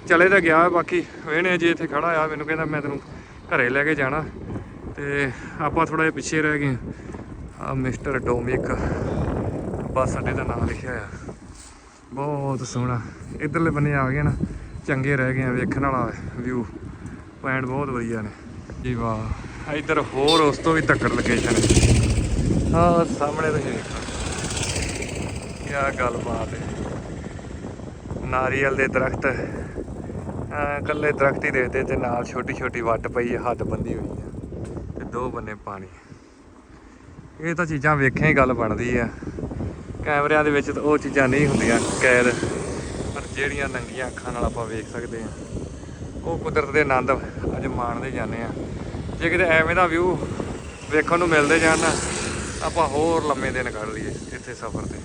ਚਲੇ ਤਾਂ ਗਿਆ ਬਾਕੀ ਵੇਹਣੇ ਜੇ ਇੱਥੇ ਖੜਾ ਆ। ਮੈਨੂੰ ਕਹਿੰਦਾ ਮੈਂ ਤੈਨੂੰ ਘਰੇ ਲੈ ਕੇ ਜਾਣਾ। ਤੇ ਆਪਾਂ ਥੋੜਾ ਜਿਹਾ ਪਿੱਛੇ ਰਹਿ ਗਏ ਆ ਮਿਸਟਰ ਡੋਮਿਕ ਬੱਸ ਅੱਡੇ ਦਾ ਨਾਮ ਲਿਖਿਆ ਆ। ਬਹੁਤ ਸੋਹਣਾ। ਇਧਰਲੇ ਬੰਨੇ ਆ ਗਏ ਨਾ, ਚੰਗੇ ਰਹਿ ਗਏ ਆ, ਵੇਖਣ ਵਾਲਾ ਵਿਊ ਪੁਆਇੰਟ ਬਹੁਤ ਵਧੀਆ ਨੇ। ਜੀ ਵਾਹ। ਇੱਧਰ ਹੋਰ ਉਸ ਤੋਂ ਵੀ ਤੱਕੜ ਲੋਕੇਸ਼ਨ ਹੈ ਆਹ ਸਾਹਮਣੇ ਤੁਸੀਂ ਵੇਖੋ। ਕੀ ਗੱਲਬਾਤ ਹੈ। ਨਾਰੀਅਲ ਦੇ ਦਰਖਤ। ਇਕੱਲੇ ਕੱਲੇ ਦਰਖਤ ਹੀ ਦੇਖਦੇ ਤੇ ਨਾਲ ਛੋਟੀ ਛੋਟੀ ਵੱਟ ਪਈ ਹੈ, ਹੱਦ ਬੰਦੀ ਹੋਈ ਹੈ ਤੇ ਦੋ ਬੰਨੇ ਪਾਣੀ। ਇਹ ਤਾਂ ਚੀਜ਼ਾਂ ਵੇਖਿਆ ਹੀ ਗੱਲ ਬਣਦੀ ਆ ਕੈਮਰਿਆਂ ਦੇ ਵਿੱਚ ਤਾਂ ਉਹ ਚੀਜ਼ਾਂ ਨਹੀਂ ਹੁੰਦੀਆਂ, ਕੈਦ। ਪਰ ਜਿਹੜੀਆਂ ਨੰਗੀਆਂ ਅੱਖਾਂ ਨਾਲ ਆਪਾਂ ਵੇਖ ਸਕਦੇ ਆ ਉਹ ਕੁਦਰਤ ਦੇ ਆਨੰਦ ਅੱਜ ਮਾਣਦੇ ਜਾਂਦੇ ਆ ਜੇ ਕਿਤੇ ਐਵੇਂ ਦਾ ਵਿਊ ਵੇਖਣ ਨੂੰ ਮਿਲਦੇ ਜਾਣ ਨਾ, ਆਪਾਂ ਹੋਰ ਲੰਮੇ ਦਿਨ ਕੱਢ ਲਈਏ ਇੱਥੇ ਸਫ਼ਰ ਤੇ।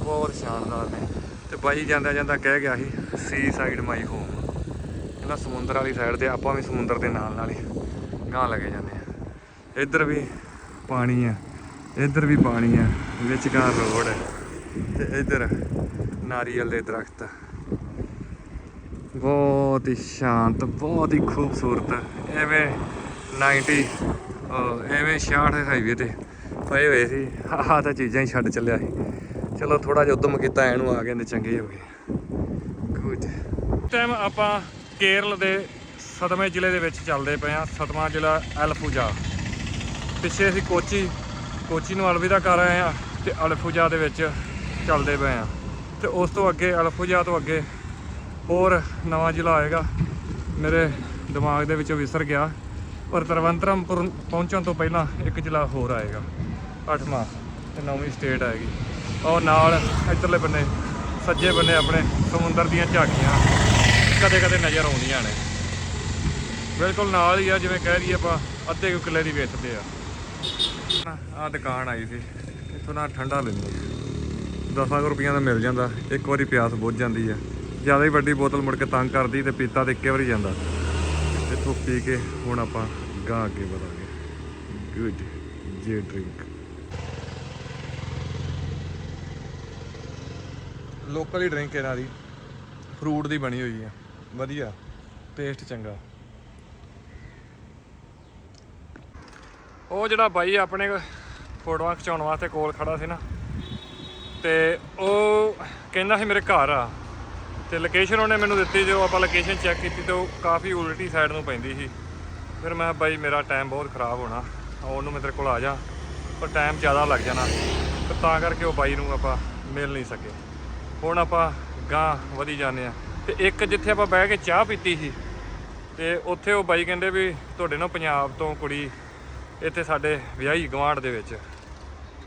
ਬਹੁਤ ਸ਼ਾਨਦਾਰ ਨੇ। ਤੇ ਬਾਈ ਜਾਂਦਾ ਜਾਂਦਾ ਕਹਿ ਗਿਆ ਸੀ ਸੀ ਸਾਈਡ ਮਾਈ ਹੋਮ ਕਹਿੰਦਾ ਸਮੁੰਦਰ ਵਾਲੀ ਸਾਈਡ ਤੇ ਆਪਾਂ ਵੀ ਸਮੁੰਦਰ ਦੇ ਨਾਲ ਨਾਲ ਹੀ ਗਾਂ ਲੱਗੇ ਜਾਂਦੇ ਆ ਇੱਧਰ ਵੀ ਪਾਣੀ ਆ, ਇੱਧਰ ਵੀ ਪਾਣੀ ਆ ਵਿੱਚ ਗਾਂ ਰੋਡ ਹੈ। ਤੇ ਇੱਧਰ ਨਾਰੀਅਲ ਦੇ ਦਰਖਤ। ਬਹੁਤ ਹੀ ਸ਼ਾਂਤ, ਬਹੁਤ ਹੀ ਖੂਬਸੂਰਤ, ਐਵੇਂ 90 ਐਵੇਂ 66 ਹਾਈਵੇ ਤੇ ਪਏ ਹੋਏ ਸੀ। ਆਹ ਤਾਂ ਚੀਜ਼ਾਂ ਹੀ ਛੱਡ ਚੱਲਿਆ ਸੀ। ਚਲੋ ਥੋੜਾ ਜਿਹਾ ਉਦਮ ਕੀਤਾ ਇਹਨੂੰ ਆ ਗਏ ਨੇ, ਚੰਗੇ ਹੋ ਗਏ। ਗੁੱਡ ਟਾਈਮ ਆਪਾਂ ਕੇਰਲ ਦੇ ਸਤਵੇਂ ਜ਼ਿਲ੍ਹੇ ਦੇ ਵਿੱਚ ਚੱਲਦੇ ਪਏ ਆ ਸਤਵਾਂ ਜ਼ਿਲ੍ਹਾ ਐਲਫੂਜਾ ਪਿੱਛੇ ਅਸੀਂ ਕੋਚੀ ਕੋਚੀ ਨੂੰ ਅਲਵਿਦਾ ਕਰ ਆਏ ਆ ਤੇ ਅਲਫੂਜਾ ਦੇ ਵਿੱਚ ਚੱਲਦੇ ਪਏ ਆ ਤੇ ਉਸ ਤੋਂ ਅੱਗੇ, ਅਲਫੂਜਾ ਤੋਂ ਅੱਗੇ ਹੋਰ ਨਵਾਂ ਜ਼ਿਲ੍ਹਾ ਆਏਗਾ। ਮੇਰੇ ਦਿਮਾਗ ਦੇ ਵਿੱਚੋਂ ਵਿਸਰ ਗਿਆ, ਪਰ ਤਰਵੰਤਰਮਪੁਰ ਪਹੁੰਚਣ ਤੋਂ ਪਹਿਲਾਂ ਇੱਕ ਜ਼ਿਲ੍ਹਾ ਹੋਰ ਆਏਗਾ। ਅੱਠਵਾਂ ਤੇ ਨੌਵੀਂ ਸਟੇਟ ਆਏਗੀ। ਔਰ ਨਾਲ ਇੱਧਰਲੇ ਬੰਨੇ, ਸੱਜੇ ਬੰਨੇ ਆਪਣੇ ਸਮੁੰਦਰ ਦੀਆਂ ਝਾਕੀਆਂ। ਕਦੇ ਕਦੇ ਨਜ਼ਰ ਆਉਂਦੀਆਂ ਨੇ। ਬਿਲਕੁਲ ਨਾਲ ਹੀ ਆ, ਜਿਵੇਂ ਕਹਿ ਦਈਏ ਆਪਾਂ, ਅੱਧੇ ਕੁ ਕਿੱਲੇ ਦੀ ਵੇਚਦੇ ਆ। ਆ ਦੁਕਾਨ ਆਈ ਸੀ। ਇੱਥੋਂ ਨਾ ਠੰਡਾ ਲੈਂਦੇ 10 ਰੁਪਈਆ ਦਾ ਮਿਲ ਜਾਂਦਾ। ਇੱਕ ਵਾਰੀ ਪਿਆਸ ਬੁੱਝ ਜਾਂਦੀ ਆ। ਜ਼ਿਆਦਾ ਹੀ ਵੱਡੀ ਬੋਤਲ ਮੁੜ ਕੇ ਤੰਗ ਕਰਦੀ ਤੇ ਪੀਤਾ ਤੇ ਇੱਕੇ ਵਾਰੀ ਜਾਂਦਾ। ਇੱਥੋਂ ਪੀ ਕੇ ਹੁਣ ਆਪਾਂ ਗਾਂ ਅੱਗੇ ਵਧਾਂਗੇ। ਗੁੱਡ ਜੇ ਡਰਿੰਕ ਲੋਕਲ ਹੀ ਡਰਿੰਕ ਇਹਨਾਂ ਦੀ ਫਰੂਟ ਦੀ ਬਣੀ ਹੋਈ ਆ ਵਧੀਆ। ਟੇਸਟ ਚੰਗਾ। ਉਹ ਜਿਹੜਾ ਬਾਈ ਆਪਣੇ ਫੋਟੋਆਂ ਖਿਚਾਉਣ ਵਾਸਤੇ ਕੋਲ ਖੜਾ ਸੀ ਨਾ, ਤੇ ਉਹ ਕਹਿੰਦਾ ਸੀ ਮੇਰੇ ਘਰ ਆ। ਤੇ ਲੋਕੇਸ਼ਨ ਉਹਨੇ ਮੈਨੂੰ ਦਿੱਤੀ, ਜਦੋਂ ਆਪਾਂ ਲੋਕੇਸ਼ਨ ਚੈੱਕ ਕੀਤੀ ਤੇ ਉਹ ਕਾਫੀ ਉਲਟੀ ਸਾਈਡ ਨੂੰ ਪੈਂਦੀ ਸੀ। ਫਿਰ ਮੈਂ ਬਾਈ ਮੇਰਾ ਟਾਈਮ ਬਹੁਤ ਖਰਾਬ ਹੋਣਾ। ਉਹਨੂੰ ਨੂੰ ਮੈਂ ਤੇਰੇ ਕੋਲ ਆ ਜਾ। ਪਰ ਟਾਈਮ ਜ਼ਿਆਦਾ ਲੱਗ ਜਾਣਾ। ਤੇ ਤਾਂ ਕਰਕੇ ਉਹ ਬਾਈ ਨੂੰ ਆਪਾਂ ਮਿਲ ਨਹੀਂ ਸਕੇ। ਹੁਣ ਆਪਾਂ ਗਾਂ ਵਧੀ ਜਾਂਦੇ ਆ ਤੇ ਇੱਕ ਜਿੱਥੇ ਆਪਾਂ ਬਹਿ ਕੇ ਚਾਹ ਪੀਤੀ ਸੀ, ਤੇ ਉੱਥੇ ਉਹ ਬਾਈ ਕਹਿੰਦੇ ਵੀ ਤੁਹਾਡੇ ਨਾਲ ਪੰਜਾਬ ਤੋਂ ਕੁੜੀ ਇੱਥੇ ਸਾਡੇ ਵਿਆਹੀ ਗਵਾਂਢ ਦੇ ਵਿੱਚ।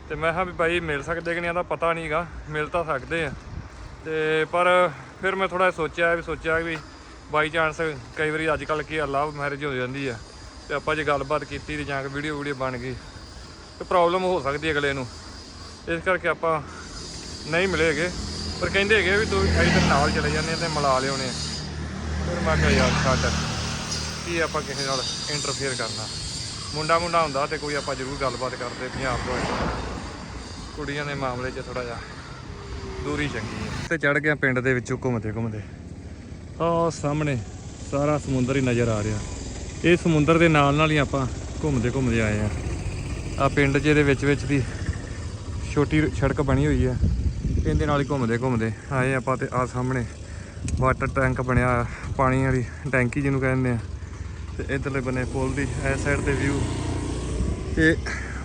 ਤੇ ਮੈਂ ਕਿਹਾ ਵੀ ਬਾਈ ਮਿਲ ਸਕਦੇ ਕਿ ਨਹੀਂ, ਇਹਦਾ ਪਤਾ ਨਹੀਂਗਾ ਮਿਲ ਤਾਂ ਸਕਦੇ ਆ। ਤੇ ਪਰ ਫਿਰ ਮੈਂ ਥੋੜਾ ਸੋਚਿਆ ਵੀ ਸੋਚਿਆ ਵੀ ਬਾਈ ਚਾਂਸ ਕਈ ਵਾਰੀ ਅੱਜ ਕੱਲ ਕੀ ਲਵ ਮੈਰਿਜ ਹੋ ਜਾਂਦੀ ਆ। ਤੇ ਆਪਾਂ ਜੇ ਗੱਲਬਾਤ ਕੀਤੀ ਤੇ ਜਾਂ ਕਿ ਵੀਡੀਓ ਵੀਡੀਓ ਬਣ ਗਈ, ਤੇ ਪ੍ਰੋਬਲਮ ਹੋ ਸਕਦੀ ਅਗਲੇ ਨੂੰ। ਇਸ ਕਰਕੇ ਆਪਾਂ ਨਹੀਂ ਮਿਲੇਗੇ। ਪਰ ਕਹਿੰਦੇ ਹੈਗੇ ਵੀ ਤੂੰ ਇੱਧਰ ਨਾਲ ਚਲੇ ਜਾਂਦੇ ਤੇ ਮਿਲਾ ਲਿਆਉਣੇ ਆ ਫਿਰ ਮੈਂ ਕਿਹਾ ਯਾਰ ਛੱਡ। ਕੀ ਆਪਾਂ ਕਿਸੇ ਨਾਲ ਇੰਟਰਫੇਅਰ ਕਰਨਾ? ਮੁੰਡਾ ਮੁੰਡਾ ਹੁੰਦਾ ਤੇ ਕੋਈ ਆਪਾਂ ਜ਼ਰੂਰ ਗੱਲਬਾਤ ਕਰਦੇ ਪੰਜਾਬ ਤੋਂ ਕੁੜੀਆਂ ਦੇ ਮਾਮਲੇ 'ਚ ਥੋੜਾ ਜਿਹਾ ਦੂਰੀ ਚੰਗੀ ਹੈ। ਤੇ ਚੜ ਗਿਆ ਪਿੰਡ ਦੇ ਵਿੱਚੋਂ ਘੁੰਮਦੇ ਘੁੰਮਦੇ ਆਹ ਸਾਹਮਣੇ ਸਾਰਾ ਸਮੁੰਦਰ ਹੀ ਨਜ਼ਰ ਆ ਰਿਹਾ। ਇਹ ਸਮੁੰਦਰ ਦੇ ਨਾਲ ਨਾਲ ਹੀ ਆਪਾਂ ਘੁੰਮਦੇ ਘੁੰਮਦੇ ਆਏ ਆ। ਆ ਪਿੰਡ 'ਚ ਇਹਦੇ ਵਿੱਚ ਵਿੱਚ ਦੀ ਛੋਟੀ ਸੜਕ ਬਣੀ ਹੋਈ ਹੈ ਇਹਦੇ ਨਾਲ ਹੀ ਘੁੰਮਦੇ ਘੁੰਮਦੇ ਆਏ ਆਪਾਂ ਤੇ ਆ ਸਾਹਮਣੇ ਵਾਟਰ ਟੈਂਕ ਬਣਿਆ ਪਾਣੀ ਵਾਲੀ ਟੈਂਕੀ ਜਿਹਨੂੰ ਕਹਿੰਦੇ ਆ। ਤੇ ਇਧਰਲੇ ਬੰਨੇ ਪੁਲ ਦੀ ਇਸ ਸਾਈਡ ਤੇ ਵਿਊ ਤੇ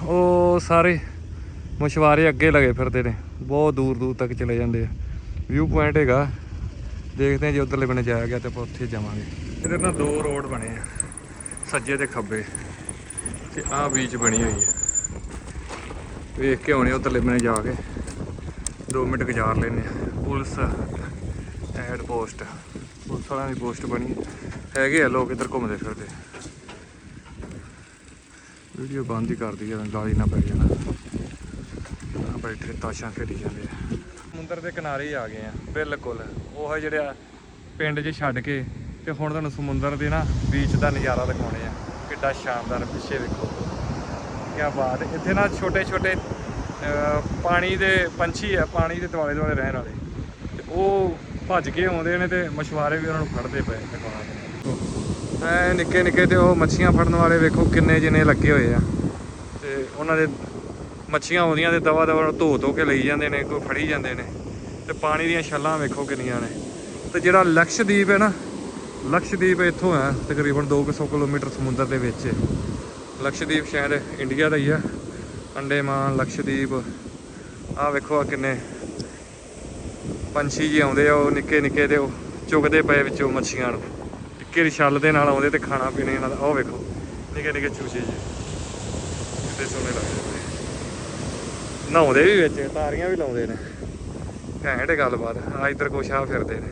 ਉਹ ਸਾਰੇ ਮਛਵਾਰੇ ਅੱਗੇ ਲਗੇ ਫਿਰਦੇ ਨੇ, ਬਹੁਤ ਦੂਰ ਦੂਰ ਤੱਕ ਚਲੇ ਜਾਂਦੇ ਆ। ਵਿਊ ਪੁਆਇੰਟ ਹੈਗਾ। ਦੇਖਦੇ ਆ ਜੇ ਉਧਰਲੇ ਬੰਨੇ ਜਾਇਆ ਗਿਆ ਤੇ ਆਪਾਂ ਉੱਥੇ ਜਾਵਾਂਗੇ। ਇਹਦੇ ਨਾਲ ਦੋ ਰੋਡ ਬਣੇ ਆ, ਸੱਜੇ ਤੇ ਖੱਬੇ। ਤੇ ਆਹ ਬੀਚ ਬਣੀ ਹੋਈ ਹੈ ਵੇਖ ਕੇ ਆਉਣੇ ਉਧਰਲੇ ਬੰਨੇ ਜਾ ਕੇ। 2 ਮਿੰਟ ਗੁਜ਼ਾਰ ਲੈਨੇ ਆ ਪੁਲਿਸ ਐਡ ਪੋਸਟ। ਪੁਲਿਸ ਵਾਲਿਆਂ ਦੀ ਪੋਸਟ ਬਣੀ। ਹੈਗੇ ਆ ਲੋਕ ਇੱਧਰ ਘੁੰਮਦੇ ਫਿਰਦੇ। ਵੀਡੀਓ ਬੰਦ ਹੀ ਕਰਦੀ ਆ ਗਾਲੀ ਨਾ ਪੈ ਜਾਣਾ। ਆ ਬੈਠੇ, ਤਾਸ਼ਾਂ ਖੇਡੀ ਜਾਂਦੇ ਆ। ਸਮੁੰਦਰ ਦੇ ਕਿਨਾਰੇ ਹੀ ਆ ਗਏ ਆ, ਬਿਲਕੁਲ। ਉਹ ਜਿਹੜੇ ਆ ਪਿੰਡ 'ਚ ਛੱਡ ਕੇ, ਤੇ ਹੁਣ ਤੁਹਾਨੂੰ ਸਮੁੰਦਰ ਦੇ ਨਾ ਬੀਚ ਦਾ ਨਜ਼ਾਰਾ ਦਿਖਾਉਣੇ ਆ। ਕਿੱਡਾ ਸ਼ਾਨਦਾਰ ਪਿੱਛੇ ਵੇਖੋ। ਕੀ ਬਾਤ, ਇੱਥੇ ਨਾ ਛੋਟੇ ਛੋਟੇ ਪਾਣੀ ਦੇ ਪੰਛੀ ਆ, ਪਾਣੀ ਦੇ ਦੁਆਲੇ ਦੁਆਲੇ ਰਹਿਣ ਵਾਲੇ। ਤੇ ਉਹ ਭੱਜ ਕੇ ਆਉਂਦੇ ਨੇ ਤੇ ਮਛਵਾਰੇ ਵੀ ਉਹਨਾਂ ਨੂੰ ਫੜਦੇ ਪਏ ਦੁਕਾਨਾਂ ਤੇ ਐ ਨਿੱਕੇ ਨਿੱਕੇ ਤੇ ਉਹ ਮੱਛੀਆਂ ਫੜਨ ਵਾਲੇ ਵੇਖੋ ਕਿੰਨੇ ਜਿੰਨੇ ਲੱਗੇ ਹੋਏ ਆ। ਤੇ ਉਹਨਾਂ ਦੇ ਮੱਛੀਆਂ ਆਉਂਦੀਆਂ ਤੇ ਦਵਾ ਦਵਾ ਧੋ ਧੋ ਕੇ ਲਈ ਜਾਂਦੇ ਨੇ, ਕੋਈ ਫੜੀ ਜਾਂਦੇ ਨੇ। ਤੇ ਪਾਣੀ ਦੀਆਂ ਛੱਲਾਂ ਵੇਖੋ ਕਿੰਨੀਆਂ ਨੇ। ਤੇ ਜਿਹੜਾ ਲਕਸ਼ਦੀਪ ਹੈ ਨਾ, ਲਕਸ਼ਦੀਪ ਇੱਥੋਂ ਹੈ ਤਕਰੀਬਨ 200 ਕਿਲੋਮੀਟਰ ਸਮੁੰਦਰ ਦੇ ਵਿੱਚ। ਲਕਸ਼ਦੀਪ ਸ਼ਹਿਰ ਇੰਡੀਆ ਦਾ ਹੀ ਆ। ਅੰਡੇਮਾਨ ਲਕਸ਼ਦੀਪ। ਆ ਵੇਖੋ ਆ ਕਿੰਨੇ ਪੰਛੀ ਜੀ ਆਉਂਦੇ ਆ, ਉਹ ਨਿੱਕੇ ਨਿੱਕੇ ਤੇ ਉਹ ਚੁਗਦੇ ਪਏ ਵਿੱਚੋਂ ਮੱਛੀਆਂ ਨੂੰ। ਨਿੱਕੇ ਦੀ ਛੱਲ ਦੇ ਨਾਲ ਆਉਂਦੇ ਤੇ ਖਾਣਾ ਪੀਣੇ ਇਹਨਾਂ ਉਹ ਵੇਖੋ, ਨਿੱਕੇ ਨਿੱਕੇ ਚੂਚੇ ਜੀ। ਕਿਤੇ ਸੋਹਣੇ ਲੱਗਦੇ ਨਹਾਉਂਦੇ ਵੀ ਵਿੱਚ, ਤਾਰੀਆਂ ਵੀ ਲਾਉਂਦੇ ਨੇ। ਘੈਂਟ ਗੱਲਬਾਤ ਆ ਇੱਧਰ ਕੁਛ ਆ ਫਿਰਦੇ ਨੇ।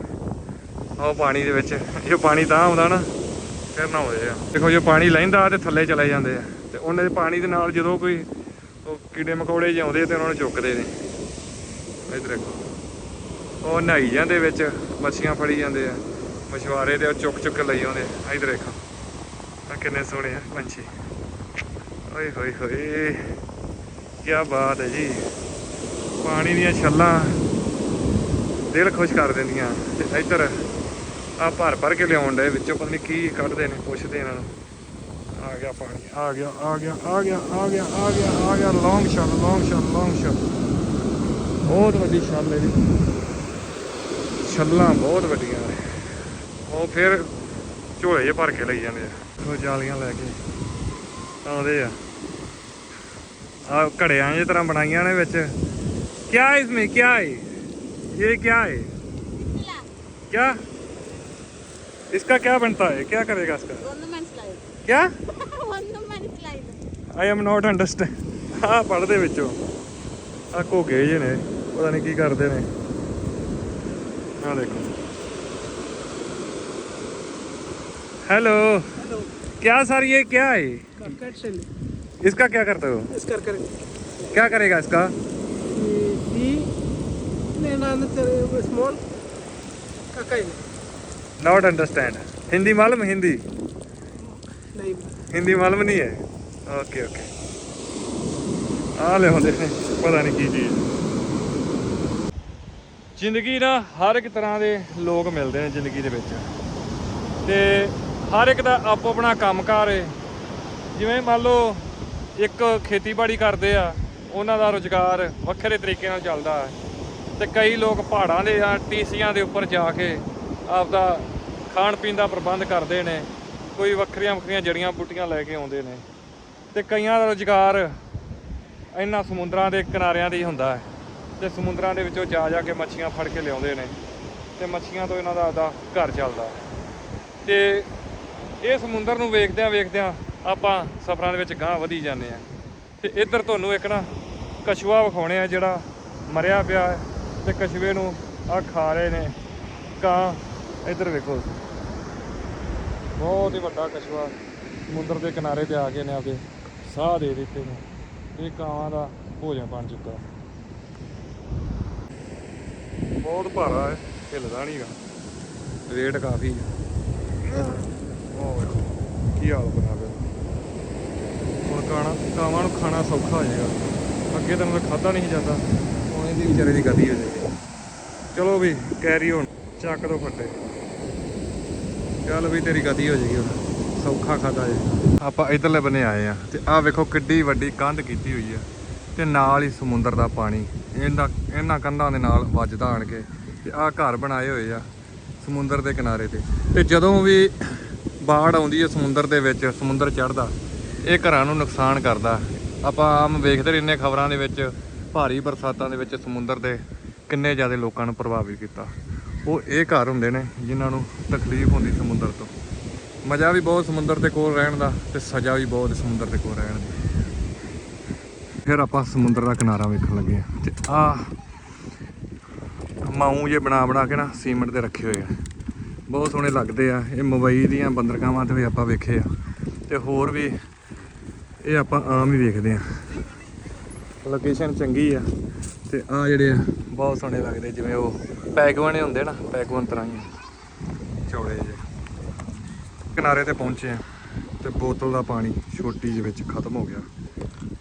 ਉਹ ਪਾਣੀ ਦੇ ਵਿੱਚ, ਜੇ ਪਾਣੀ ਤਾਂ ਆਉਂਦਾ ਨਾ, ਫਿਰ ਨਹਾਉਂਦੇ ਆ। ਦੇਖੋ ਜੇ ਪਾਣੀ ਲੈਂਦਾ ਤੇ ਥੱਲੇ ਚਲੇ ਜਾਂਦੇ ਆ। ਤੇ ਉਹਨੇ ਦੇ ਪਾਣੀ ਦੇ ਨਾਲ ਜਦੋਂ ਕੋਈ ਉਹ ਕੀੜੇ ਮਕੌੜੇ ਜਿਹੇ ਆਉਂਦੇ ਤੇ ਉਹਨਾਂ ਨੂੰ ਚੁੱਕਦੇ ਨੇ। ਇੱਧਰ ਦੇਖੋ। ਉਹ ਨਹਾਈ ਜਾਂਦੇ ਵਿੱਚ, ਮੱਛੀਆਂ ਫੜੀ ਜਾਂਦੇ ਆ। ਮਛਵਾਰੇ ਦੇ ਉਹ ਚੁੱਕ ਚੁੱਕ ਕੇ ਲਈ ਆਉਂਦੇ ਆ। ਇੱਧਰ ਦੇਖੋ। ਆ ਕਿੰਨੇ ਸੋਹਣੇ ਆ, ਪੰਛੀ। ਓਏ ਹੋਏ ਹੋਏ, ਕੀ ਬਾਤ ਹੈ ਜੀ। ਪਾਣੀ ਦੀਆਂ ਛੱਲਾਂ ਦਿਲ ਖੁਸ਼ ਕਰ ਦਿੰਦੀਆਂ। ਤੇ ਇੱਧਰ ਆ ਭਰ ਭਰ ਕੇ ਲਿਆਉਣ ਦੇ ਵਿੱਚੋਂ, ਪਤਾ ਨਹੀਂ ਕੀ ਕੱਢਦੇ ਨੇ, ਪੁੱਛਦੇ ਇਹਨਾਂ ਨੂੰ। ਆ ਗਿਆ ਪਾਣੀ ਆ ਗਿਆ ਆ ਗਿਆ ਆ ਗਿਆ ਆ ਗਿਆ ਆ ਗਿਆ ਆ ਗਿਆ long shot long shot long shot ਬਹੁਤ ਵੱਡੀ ਛੱਲ ਹੈ ਜੀ ਛੱਲਾਂ ਬਹੁਤ ਵੱਡੀਆਂ ਨੇ ਉਹ ਫਿਰ ਝੋਲੇ ਜੇ ਭਰ ਕੇ ਲਈ ਜਾਂਦੇ ਆ ਉਹ ਜਾਲੀਆਂ ਲੈ ਕੇ ਆਉਂਦੇ ਆ ਆ ਘੜਿਆਂ ਜਿਹੀ ਤਰ੍ਹਾਂ ਬਣਾਈਆਂ ਨੇ ਵਿੱਚ ਕਿਆ ਇਸਮੇ ਕਿਆ ਹੈ ये क्या है क्या इसका क्या बनता है क्या करेगा इसका One man slide. क्या One man slide. I am not understand ਆ ਪੜਦੇ ਵਿੱਚੋਂ ਆ ਘੋਗੇ ਜੇ ਨੇ ਪਤਾ ਨਹੀਂ ਕੀ ਕਰਦੇ ਨੇ ਆ ਦੇਖੋ हेलो Hello. क्या सर ये क्या है Cut shell. इसका क्या करते हो This car correct. क्या करेगा इसका See, then another small kakai. Not understand Hindi मालूम हिंदी नहीं ਹਿੰਦੀ ਮਾਲੂਮ ਨਹੀਂ ਹੈ। ਓਕੇ ਓਕੇ ਆ ਲਿਆਉਂਦੇ ਨੇ, ਪਤਾ ਨਹੀਂ ਕੀ ਚੀਜ਼। ਜ਼ਿੰਦਗੀ ਨਾ ਹਰ ਇੱਕ ਤਰ੍ਹਾਂ ਦੇ ਲੋਕ ਮਿਲਦੇ ਨੇ ਜ਼ਿੰਦਗੀ ਦੇ ਵਿੱਚ। ਤੇ ਹਰ ਇੱਕ ਦਾ ਆਪੋ ਆਪਣਾ ਕੰਮਕਾਰ ਹੈ ਜਿਵੇਂ ਮੰਨ ਲਓ, ਇੱਕ ਖੇਤੀਬਾੜੀ ਕਰਦੇ ਆ, ਉਹਨਾਂ ਦਾ ਰੁਜ਼ਗਾਰ ਵੱਖਰੇ ਤਰੀਕੇ ਨਾਲ ਚੱਲਦਾ ਹੈ। ਤੇ ਕਈ ਲੋਕ ਪਹਾੜਾਂ ਦੇ ਜਾਂ ਟੀਸੀਆਂ ਦੇ ਉੱਪਰ ਜਾ ਕੇ ਆਪਦਾ ਖਾਣ ਪੀਣ ਦਾ ਪ੍ਰਬੰਧ ਕਰਦੇ ਨੇ। ਕੋਈ ਵੱਖਰੀਆਂ ਵੱਖਰੀਆਂ ਜੜੀਆਂ ਬੂਟੀਆਂ ਲੈ ਕੇ ਆਉਂਦੇ ਨੇ। ਤੇ ਕਈਆਂ ਦਾ ਰੁਜ਼ਗਾਰ ਇਹਨਾਂ ਸਮੁੰਦਰਾਂ ਦੇ ਕਿਨਾਰਿਆਂ ਤੇ ਹੀ ਹੁੰਦਾ ਹੈ। ਤੇ ਸਮੁੰਦਰਾਂ ਦੇ ਵਿੱਚੋਂ ਜਾ ਜਾ ਕੇ ਮੱਛੀਆਂ ਫੜ ਕੇ ਲਿਆਉਂਦੇ ਨੇ ਤੇ ਮੱਛੀਆਂ ਤੋਂ ਇਹਨਾਂ ਦਾ ਆਪਦਾ ਘਰ ਚੱਲਦਾ ਹੈ। ਤੇ ਇਹ ਸਮੁੰਦਰ ਨੂੰ ਵੇਖਦਿਆਂ ਵੇਖਦਿਆਂ ਆਪਾਂ ਸਫ਼ਰਾਂ ਦੇ ਵਿੱਚ ਗਾਂਹ ਵਧੀ ਜਾਂਦੇ ਆ ਤੇ ਇੱਧਰ ਤੁਹਾਨੂੰ ਇੱਕ ਨਾ ਕਛੂਆ ਵਿਖਾਉਣੇ ਆ ਜਿਹੜਾ ਮਰਿਆ ਪਿਆ ਹੈ ਤੇ ਕਛੂਏ ਨੂੰ ਆ ਖਾ ਰਹੇ ਨੇ। ਕਾਂ ਇੱਧਰ ਵੇਖੋ। ਬਹੁਤ ਹੀ ਵੱਡਾ ਕਛੂਆ ਸਮੁੰਦਰ ਦੇ ਕਿਨਾਰੇ ਤੇ ਆ ਕੇ ਨੇ ਆਪਦੇ। ਸਾਹ ਦੇ ਦਿੱਤੇ ਨੇ। ਇਹ ਕਾਵਾਂ ਦਾ ਭੋਜਨ ਬਣ ਚੁੱਕਾ। ਬਹੁਤ ਭਾਰਾ ਹੈ। ਹਿੱਲਦਾ ਨਹੀਂਗਾ ਰੇਟ ਕਾਫੀ ਹੈ। ਉਹ ਕੀ ਹਾਲ ਬਣਾ ਪਿਆ ਹੁਣ ਕਾਣਾ ਕਾਵਾਂ ਨੂੰ ਖਾਣਾ ਸੌਖਾ ਹੋ ਜਾਏਗਾ। ਅੱਗੇ ਤਾਂ ਮਤਲਬ ਖਾਦਾ ਨਹੀਂ ਸੀ ਜਾਂਦਾ। ਹੁਣ ਇਹਦੀ ਵਿਚਾਰੇ ਦੀ ਗਤੀ ਹੋ ਜਾਏਗੀ। ਚਲੋ ਵੀ ਕੈਰੀ ਹੁਣ ਚੱਕ ਦੋ ਫੱਟੇ। ਚੱਲ ਵੀ ਤੇਰੀ ਗਤੀ ਹੋ ਜਾਏਗੀ ਹੁਣ। ਸੌਖਾ ਖਾਦਾ ਜੇ। ਆਪਾਂ ਇਧਰਲੇ ਬੰਨੇ ਆਏ ਆ ਤੇ ਆਹ ਵੇਖੋ ਕਿੱਡੀ ਵੱਡੀ ਕੰਧ ਕੀਤੀ ਹੋਈ ਆ ਤੇ ਨਾਲ ਹੀ ਸਮੁੰਦਰ ਦਾ ਪਾਣੀ। ਇਹਨਾਂ ਇਹਨਾਂ ਕੰਧਾਂ ਦੇ ਨਾਲ ਵੱਜਦਾ ਆਣ ਕੇ ਤੇ ਆਹ ਘਰ ਬਣਾਏ ਹੋਏ ਆ ਸਮੁੰਦਰ ਦੇ ਕਿਨਾਰੇ ਤੇ। ਤੇ ਜਦੋਂ ਵੀ ਬਾੜ ਆਉਂਦੀ ਹੈ ਸਮੁੰਦਰ ਦੇ ਵਿੱਚ, ਸਮੁੰਦਰ ਚੜ੍ਹਦਾ, ਇਹ ਘਰਾਂ ਨੂੰ ਨੁਕਸਾਨ ਕਰਦਾ। ਆਪਾਂ ਆਮ ਵੇਖਦੇ ਰਹਿੰਦੇ ਖਬਰਾਂ ਦੇ ਵਿੱਚ, ਭਾਰੀ ਬਰਸਾਤਾਂ ਦੇ ਵਿੱਚ ਸਮੁੰਦਰ ਦੇ ਕਿੰਨੇ ਜ਼ਿਆਦਾ ਲੋਕਾਂ ਨੂੰ ਪ੍ਰਭਾਵਿਤ ਕੀਤਾ। ਉਹ ਇਹ ਘਰ ਹੁੰਦੇ ਨੇ ਜਿਨ੍ਹਾਂ ਨੂੰ ਤਕਲੀਫ ਹੁੰਦੀ ਸਮੁੰਦਰ ਤੋਂ। ਮਜ਼ਾ ਵੀ ਬਹੁਤ ਸਮੁੰਦਰ ਦੇ ਕੋਲ ਰਹਿਣ ਦਾ ਤੇ ਸਜ਼ਾ ਵੀ ਬਹੁਤ ਸਮੁੰਦਰ ਦੇ ਕੋਲ ਰਹਿਣ ਦੀ। ਫਿਰ ਆਪਾਂ ਸਮੁੰਦਰ ਦਾ ਕਿਨਾਰਾ ਵੇਖਣ ਲੱਗੇ ਆ ਤੇ ਆ ਮਾਊ ਜੇ ਬਣਾ ਬਣਾ ਕੇ ਨਾ ਸੀਮੈਂਟ ਦੇ ਰੱਖੇ ਹੋਏ ਆ। ਬਹੁਤ ਸੋਹਣੇ ਲੱਗਦੇ ਆ। ਇਹ ਮੁੰਬਈ ਦੀਆਂ ਬੰਦਰਗਾਹਾਂ ਤੇ ਵੀ ਆਪਾਂ ਵੇਖੇ ਆ। ਤੇ ਹੋਰ ਵੀ ਇਹ ਆਪਾਂ ਆਮ ਹੀ ਵੇਖਦੇ ਆ। ਲੋਕੇਸ਼ਨ ਚੰਗੀ ਆ। ਤੇ ਆ ਜਿਹੜੇ ਆ, ਬਹੁਤ ਸੋਹਣੇ ਲੱਗਦੇ ਜਿਵੇਂ ਉਹ ਪੈਗਵਨ ਹੁੰਦੇ ਨਾ ਪੈਗਵਨ ਤਰ੍ਹਾਂ ਹੀ ਚੌੜੇ ਜਿਹੇ। ਕਿਨਾਰੇ ਤੇ ਪਹੁੰਚੇ ਆ ਤੇ ਬੋਤਲ ਦਾ ਪਾਣੀ ਛੋਟੀ ਜਿਹੇ ਵਿੱਚ ਖਤਮ ਹੋ ਗਿਆ।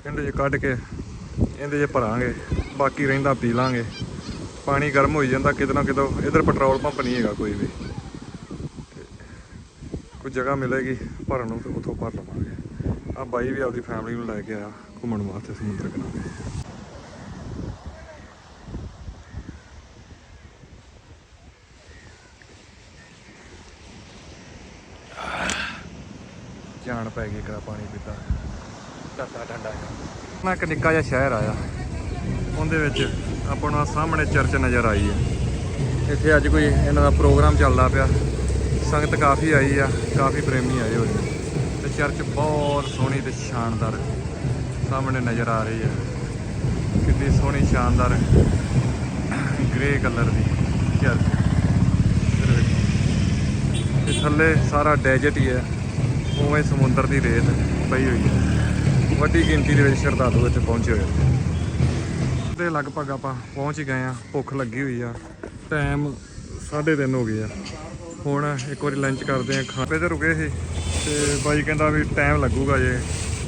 ਇਹਦੇ 'ਚ ਕੱਢ ਕੇ ਇਹਦੇ 'ਚ ਭਰਾਂਗੇ, ਬਾਕੀ ਰਹਿੰਦਾ ਪੀ ਲਾਂਗੇ। ਪਾਣੀ ਗਰਮ ਹੋਈ ਜਾਂਦਾ, ਕਿਤੇ ਨਾ ਕਿਤੇ ਇਧਰ ਪੈਟਰੋਲ ਪੰਪ ਨਹੀਂ ਹੈਗਾ ਕੋਈ ਵੀ। ਤੇ ਕੋਈ ਜਗ੍ਹਾ ਮਿਲੇਗੀ, ਭਰਨ ਨੂੰ ਤੇ ਉੱਥੋਂ ਭਰ ਲਵਾਂਗੇ। ਆ ਬਾਈ ਵੀ ਆਪਦੀ ਫੈਮਿਲੀ ਨੂੰ ਲੈ ਕੇ ਆਇਆ ਘੁੰਮਣ ਵਾਸਤੇ ਸਮੁੰਦਰ ਕਿਨਾਰੇ ਜਾਣ ਪੈ ਗਈ ਕਰਾ ਪਾਣੀ ਪੀਤਾ। ਚਾਟਾ ਡੰਡਾ ਮੈਂ ਇੱਕ ਨਿੱਕਾ ਜਿਹਾ ਸ਼ਹਿਰ ਆਇਆ। ਉਹਦੇ ਵਿੱਚ ਆਪਾਂ ਨੂੰ ਸਾਹਮਣੇ ਚਰਚ ਨਜ਼ਰ ਆਈ ਹੈ। ਇੱਥੇ ਅੱਜ ਕੋਈ ਇਹਨਾਂ ਦਾ ਪ੍ਰੋਗਰਾਮ ਚੱਲਦਾ ਪਿਆ। ਸੰਗਤ ਕਾਫੀ ਆਈ ਆ ਕਾਫੀ ਪ੍ਰੇਮੀ ਆਏ ਹੋਏ ਨੇ। ਤੇ ਚਰਚ ਬਹੁਤ ਸੋਹਣੀ ਤੇ ਸ਼ਾਨਦਾਰ ਸਾਹਮਣੇ ਨਜ਼ਰ ਆ ਰਹੀ ਹੈ। ਕਿੰਨੀ ਸੋਹਣੀ ਸ਼ਾਨਦਾਰ ਗ੍ਰੇ ਕਲਰ ਦੀ ਚਰਚ। ਤੇ ਥੱਲੇ ਸਾਰਾ ਡੈਜ਼ਰਟ ਹੀ ਹੈ। ਉਵੇਂ ਸਮੁੰਦਰ ਦੀ ਰੇਤ ਪਈ ਹੋਈ ਹੈ। ਵੱਡੀ ਗਿਣਤੀ ਦੇ ਵਿੱਚ ਸ਼ਰਧਾਲੂ ਇੱਥੇ ਪਹੁੰਚੇ ਹੋਏ ਨੇ ਤੇ ਲਗਭਗ ਆਪਾਂ ਪਹੁੰਚ ਹੀ ਗਏ ਆ ਭੁੱਖ ਲੱਗੀ ਹੋਈ ਆ ਟਾਈਮ 3:30 ਹੋ ਗਏ ਆ। ਹੁਣ ਇੱਕ ਵਾਰੀ ਲੰਚ ਕਰਦੇ ਆ ਖਾਪੇ ਤੇ ਰੁਕੇ ਸੀ ਤੇ ਬਾਈ ਕਹਿੰਦਾ ਵੀ ਟਾਈਮ ਲੱਗੂਗਾ ਜੇ,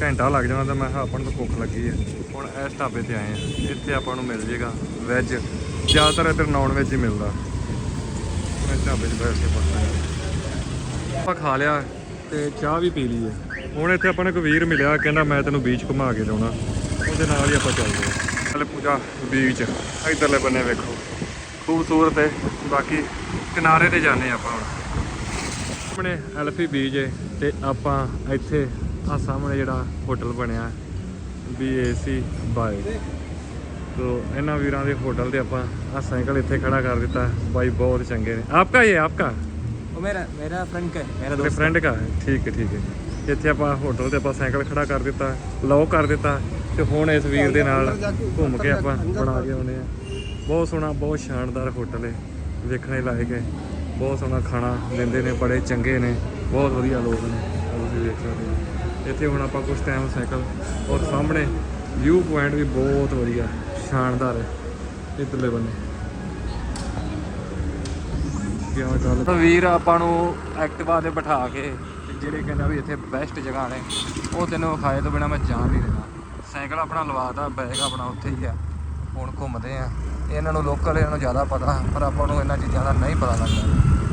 ਘੰਟਾ ਲੱਗ ਜਾਣਾ ਤਾਂ ਮੈਂ ਆਪਾਂ ਨੂੰ ਤਾਂ ਭੁੱਖ ਲੱਗੀ ਹੈ ਹੁਣ ਇਸ ਢਾਬੇ ਤੇ ਆਏ ਆ ਇੱਥੇ ਆਪਾਂ ਨੂੰ ਮਿਲ ਜੇਗਾ ਵੈਜ ਜ਼ਿਆਦਾਤਰ ਇੱਧਰ ਨਾਨ ਵੈਜ ਹੀ ਮਿਲਦਾ। ਮੈਂ ਢਾਬੇ 'ਚ ਬੈਠ ਕੇ ਪੁੱਛਦਾ ਆਪਾਂ ਖਾ ਲਿਆ ਤੇ ਚਾਹ ਵੀ ਪੀ ਲਈ ਹੈ। ਹੁਣ ਇੱਥੇ ਆਪਾਂ ਨੂੰ ਇੱਕ ਵੀਰ ਮਿਲਿਆ, ਕਹਿੰਦਾ ਮੈਂ ਤੈਨੂੰ ਬੀਚ ਘੁਮਾ ਕੇ ਜਾਣਾ ਉਹਦੇ ਨਾਲ ਹੀ ਆਪਾਂ ਚੱਲਦੇ ਹਾਂ। ਹਲੇ ਪੂਜਾ ਬੀਚ ਇਧਰਲੇ ਬੰਨੇ ਵੇਖੋ। ਖੂਬਸੂਰਤ ਹੈ। ਬਾਕੀ ਕਿਨਾਰੇ ਤੇ ਜਾਂਦੇ ਆਪਾਂ ਹੁਣ। ਆਪਣੇ ਐਲਫੀ ਬੀਚ ਹੈ ਤੇ ਆਪਾਂ ਇੱਥੇ ਆ ਸਾਹਮਣੇ ਜਿਹੜਾ ਹੋਟਲ ਬਣਿਆ BAC ਬਾਈ ਤੋ ਇਹਨਾਂ ਵੀਰਾਂ ਦੇ ਹੋਟਲ ਤੇ ਆਪਾਂ ਆ ਸਾਈਕਲ ਇੱਥੇ ਖੜਾ ਕਰ ਦਿੱਤਾ। ਬਾਈ, ਬਹੁਤ ਚੰਗੇ ਨੇ। ਆਪਕਾ ਇਹ, ਆਪਕਾ? ਮੇਰਾ ਮੇਰਾ ਫਰੈਂਡ ਹੈ ਮੇਰਾ ਦੋਸਤ। ਫਰੈਂਡ ਦਾ ਹੈ? ਠੀਕ ਹੈ ਠੀਕ ਹੈ। ਇੱਥੇ ਆਪਾਂ ਹੋਟਲ ਤੇ ਆਪਾਂ ਸਾਈਕਲ ਖੜਾ ਕਰ ਦਿੱਤਾ ਲੌਕ ਕਰ ਦਿੱਤਾ ਤੇ ਹੁਣ ਇਸ ਵੀਰ ਦੇ ਨਾਲ ਘੁੰਮ ਕੇ ਆਪਾਂ ਬਣਾ ਕੇ ਆਉਨੇ ਆ। ਬਹੁਤ ਸੋਹਣਾ ਬਹੁਤ ਸ਼ਾਨਦਾਰ ਹੋਟਲ ਹੈ। ਵੇਖਣੇ ਲਾਇਕ ਹੈ। ਬਹੁਤ ਸੋਹਣਾ ਖਾਣਾ ਦਿੰਦੇ ਨੇ ਬੜੇ ਚੰਗੇ ਨੇ ਬਹੁਤ ਵਧੀਆ ਲੋਕ ਨੇ। ਤੁਸੀਂ ਵੇਖ ਸਕਦੇ ਹੋ। ਇੱਥੇ ਹੁਣ ਆਪਾਂ ਕੁਝ ਟਾਈਮ ਸਾਈਕਲ ਔਰ ਸਾਹਮਣੇ ਵਿਊ ਪੁਆਇੰਟ ਵੀ ਬਹੁਤ ਵਧੀਆ ਸ਼ਾਨਦਾਰ ਹੈ। ਇਤਲੇ ਬੰਨੇ। ਕੀ ਗੱਲ ਤਾਂ ਵੀਰ ਆਪਾਂ ਨੂੰ ਐਕਟਿਵਾ ਤੇ ਬਿਠਾ ਕੇ ਜਿਹੜੇ ਕਹਿੰਦਾ ਵੀ ਇੱਥੇ ਬੈਸਟ ਜਗ੍ਹਾ ਨੇ, ਉਹ ਤੈਨੂੰ ਵਿਖਾਏ ਤੋਂ ਬਿਨਾ ਮੈਂ ਜਾਣ ਨਹੀਂ ਦੇਣਾ ਸਾਈਕਲ ਆਪਣਾ ਲਵਾਤਾ ਬੈਗ ਆਪਣਾ ਉੱਥੇ ਹੀ ਆ। ਹੁਣ ਘੁੰਮਦੇ ਆ। ਇਹਨਾਂ ਨੂੰ ਲੋਕਲ ਇਹਨਾਂ ਨੂੰ ਜ਼ਿਆਦਾ ਪਤਾ, ਪਰ ਆਪਾਂ ਨੂੰ ਇਹਨਾਂ ਚੀਜ਼ਾਂ ਦਾ ਨਹੀਂ ਪਤਾ ਲੱਗਦਾ।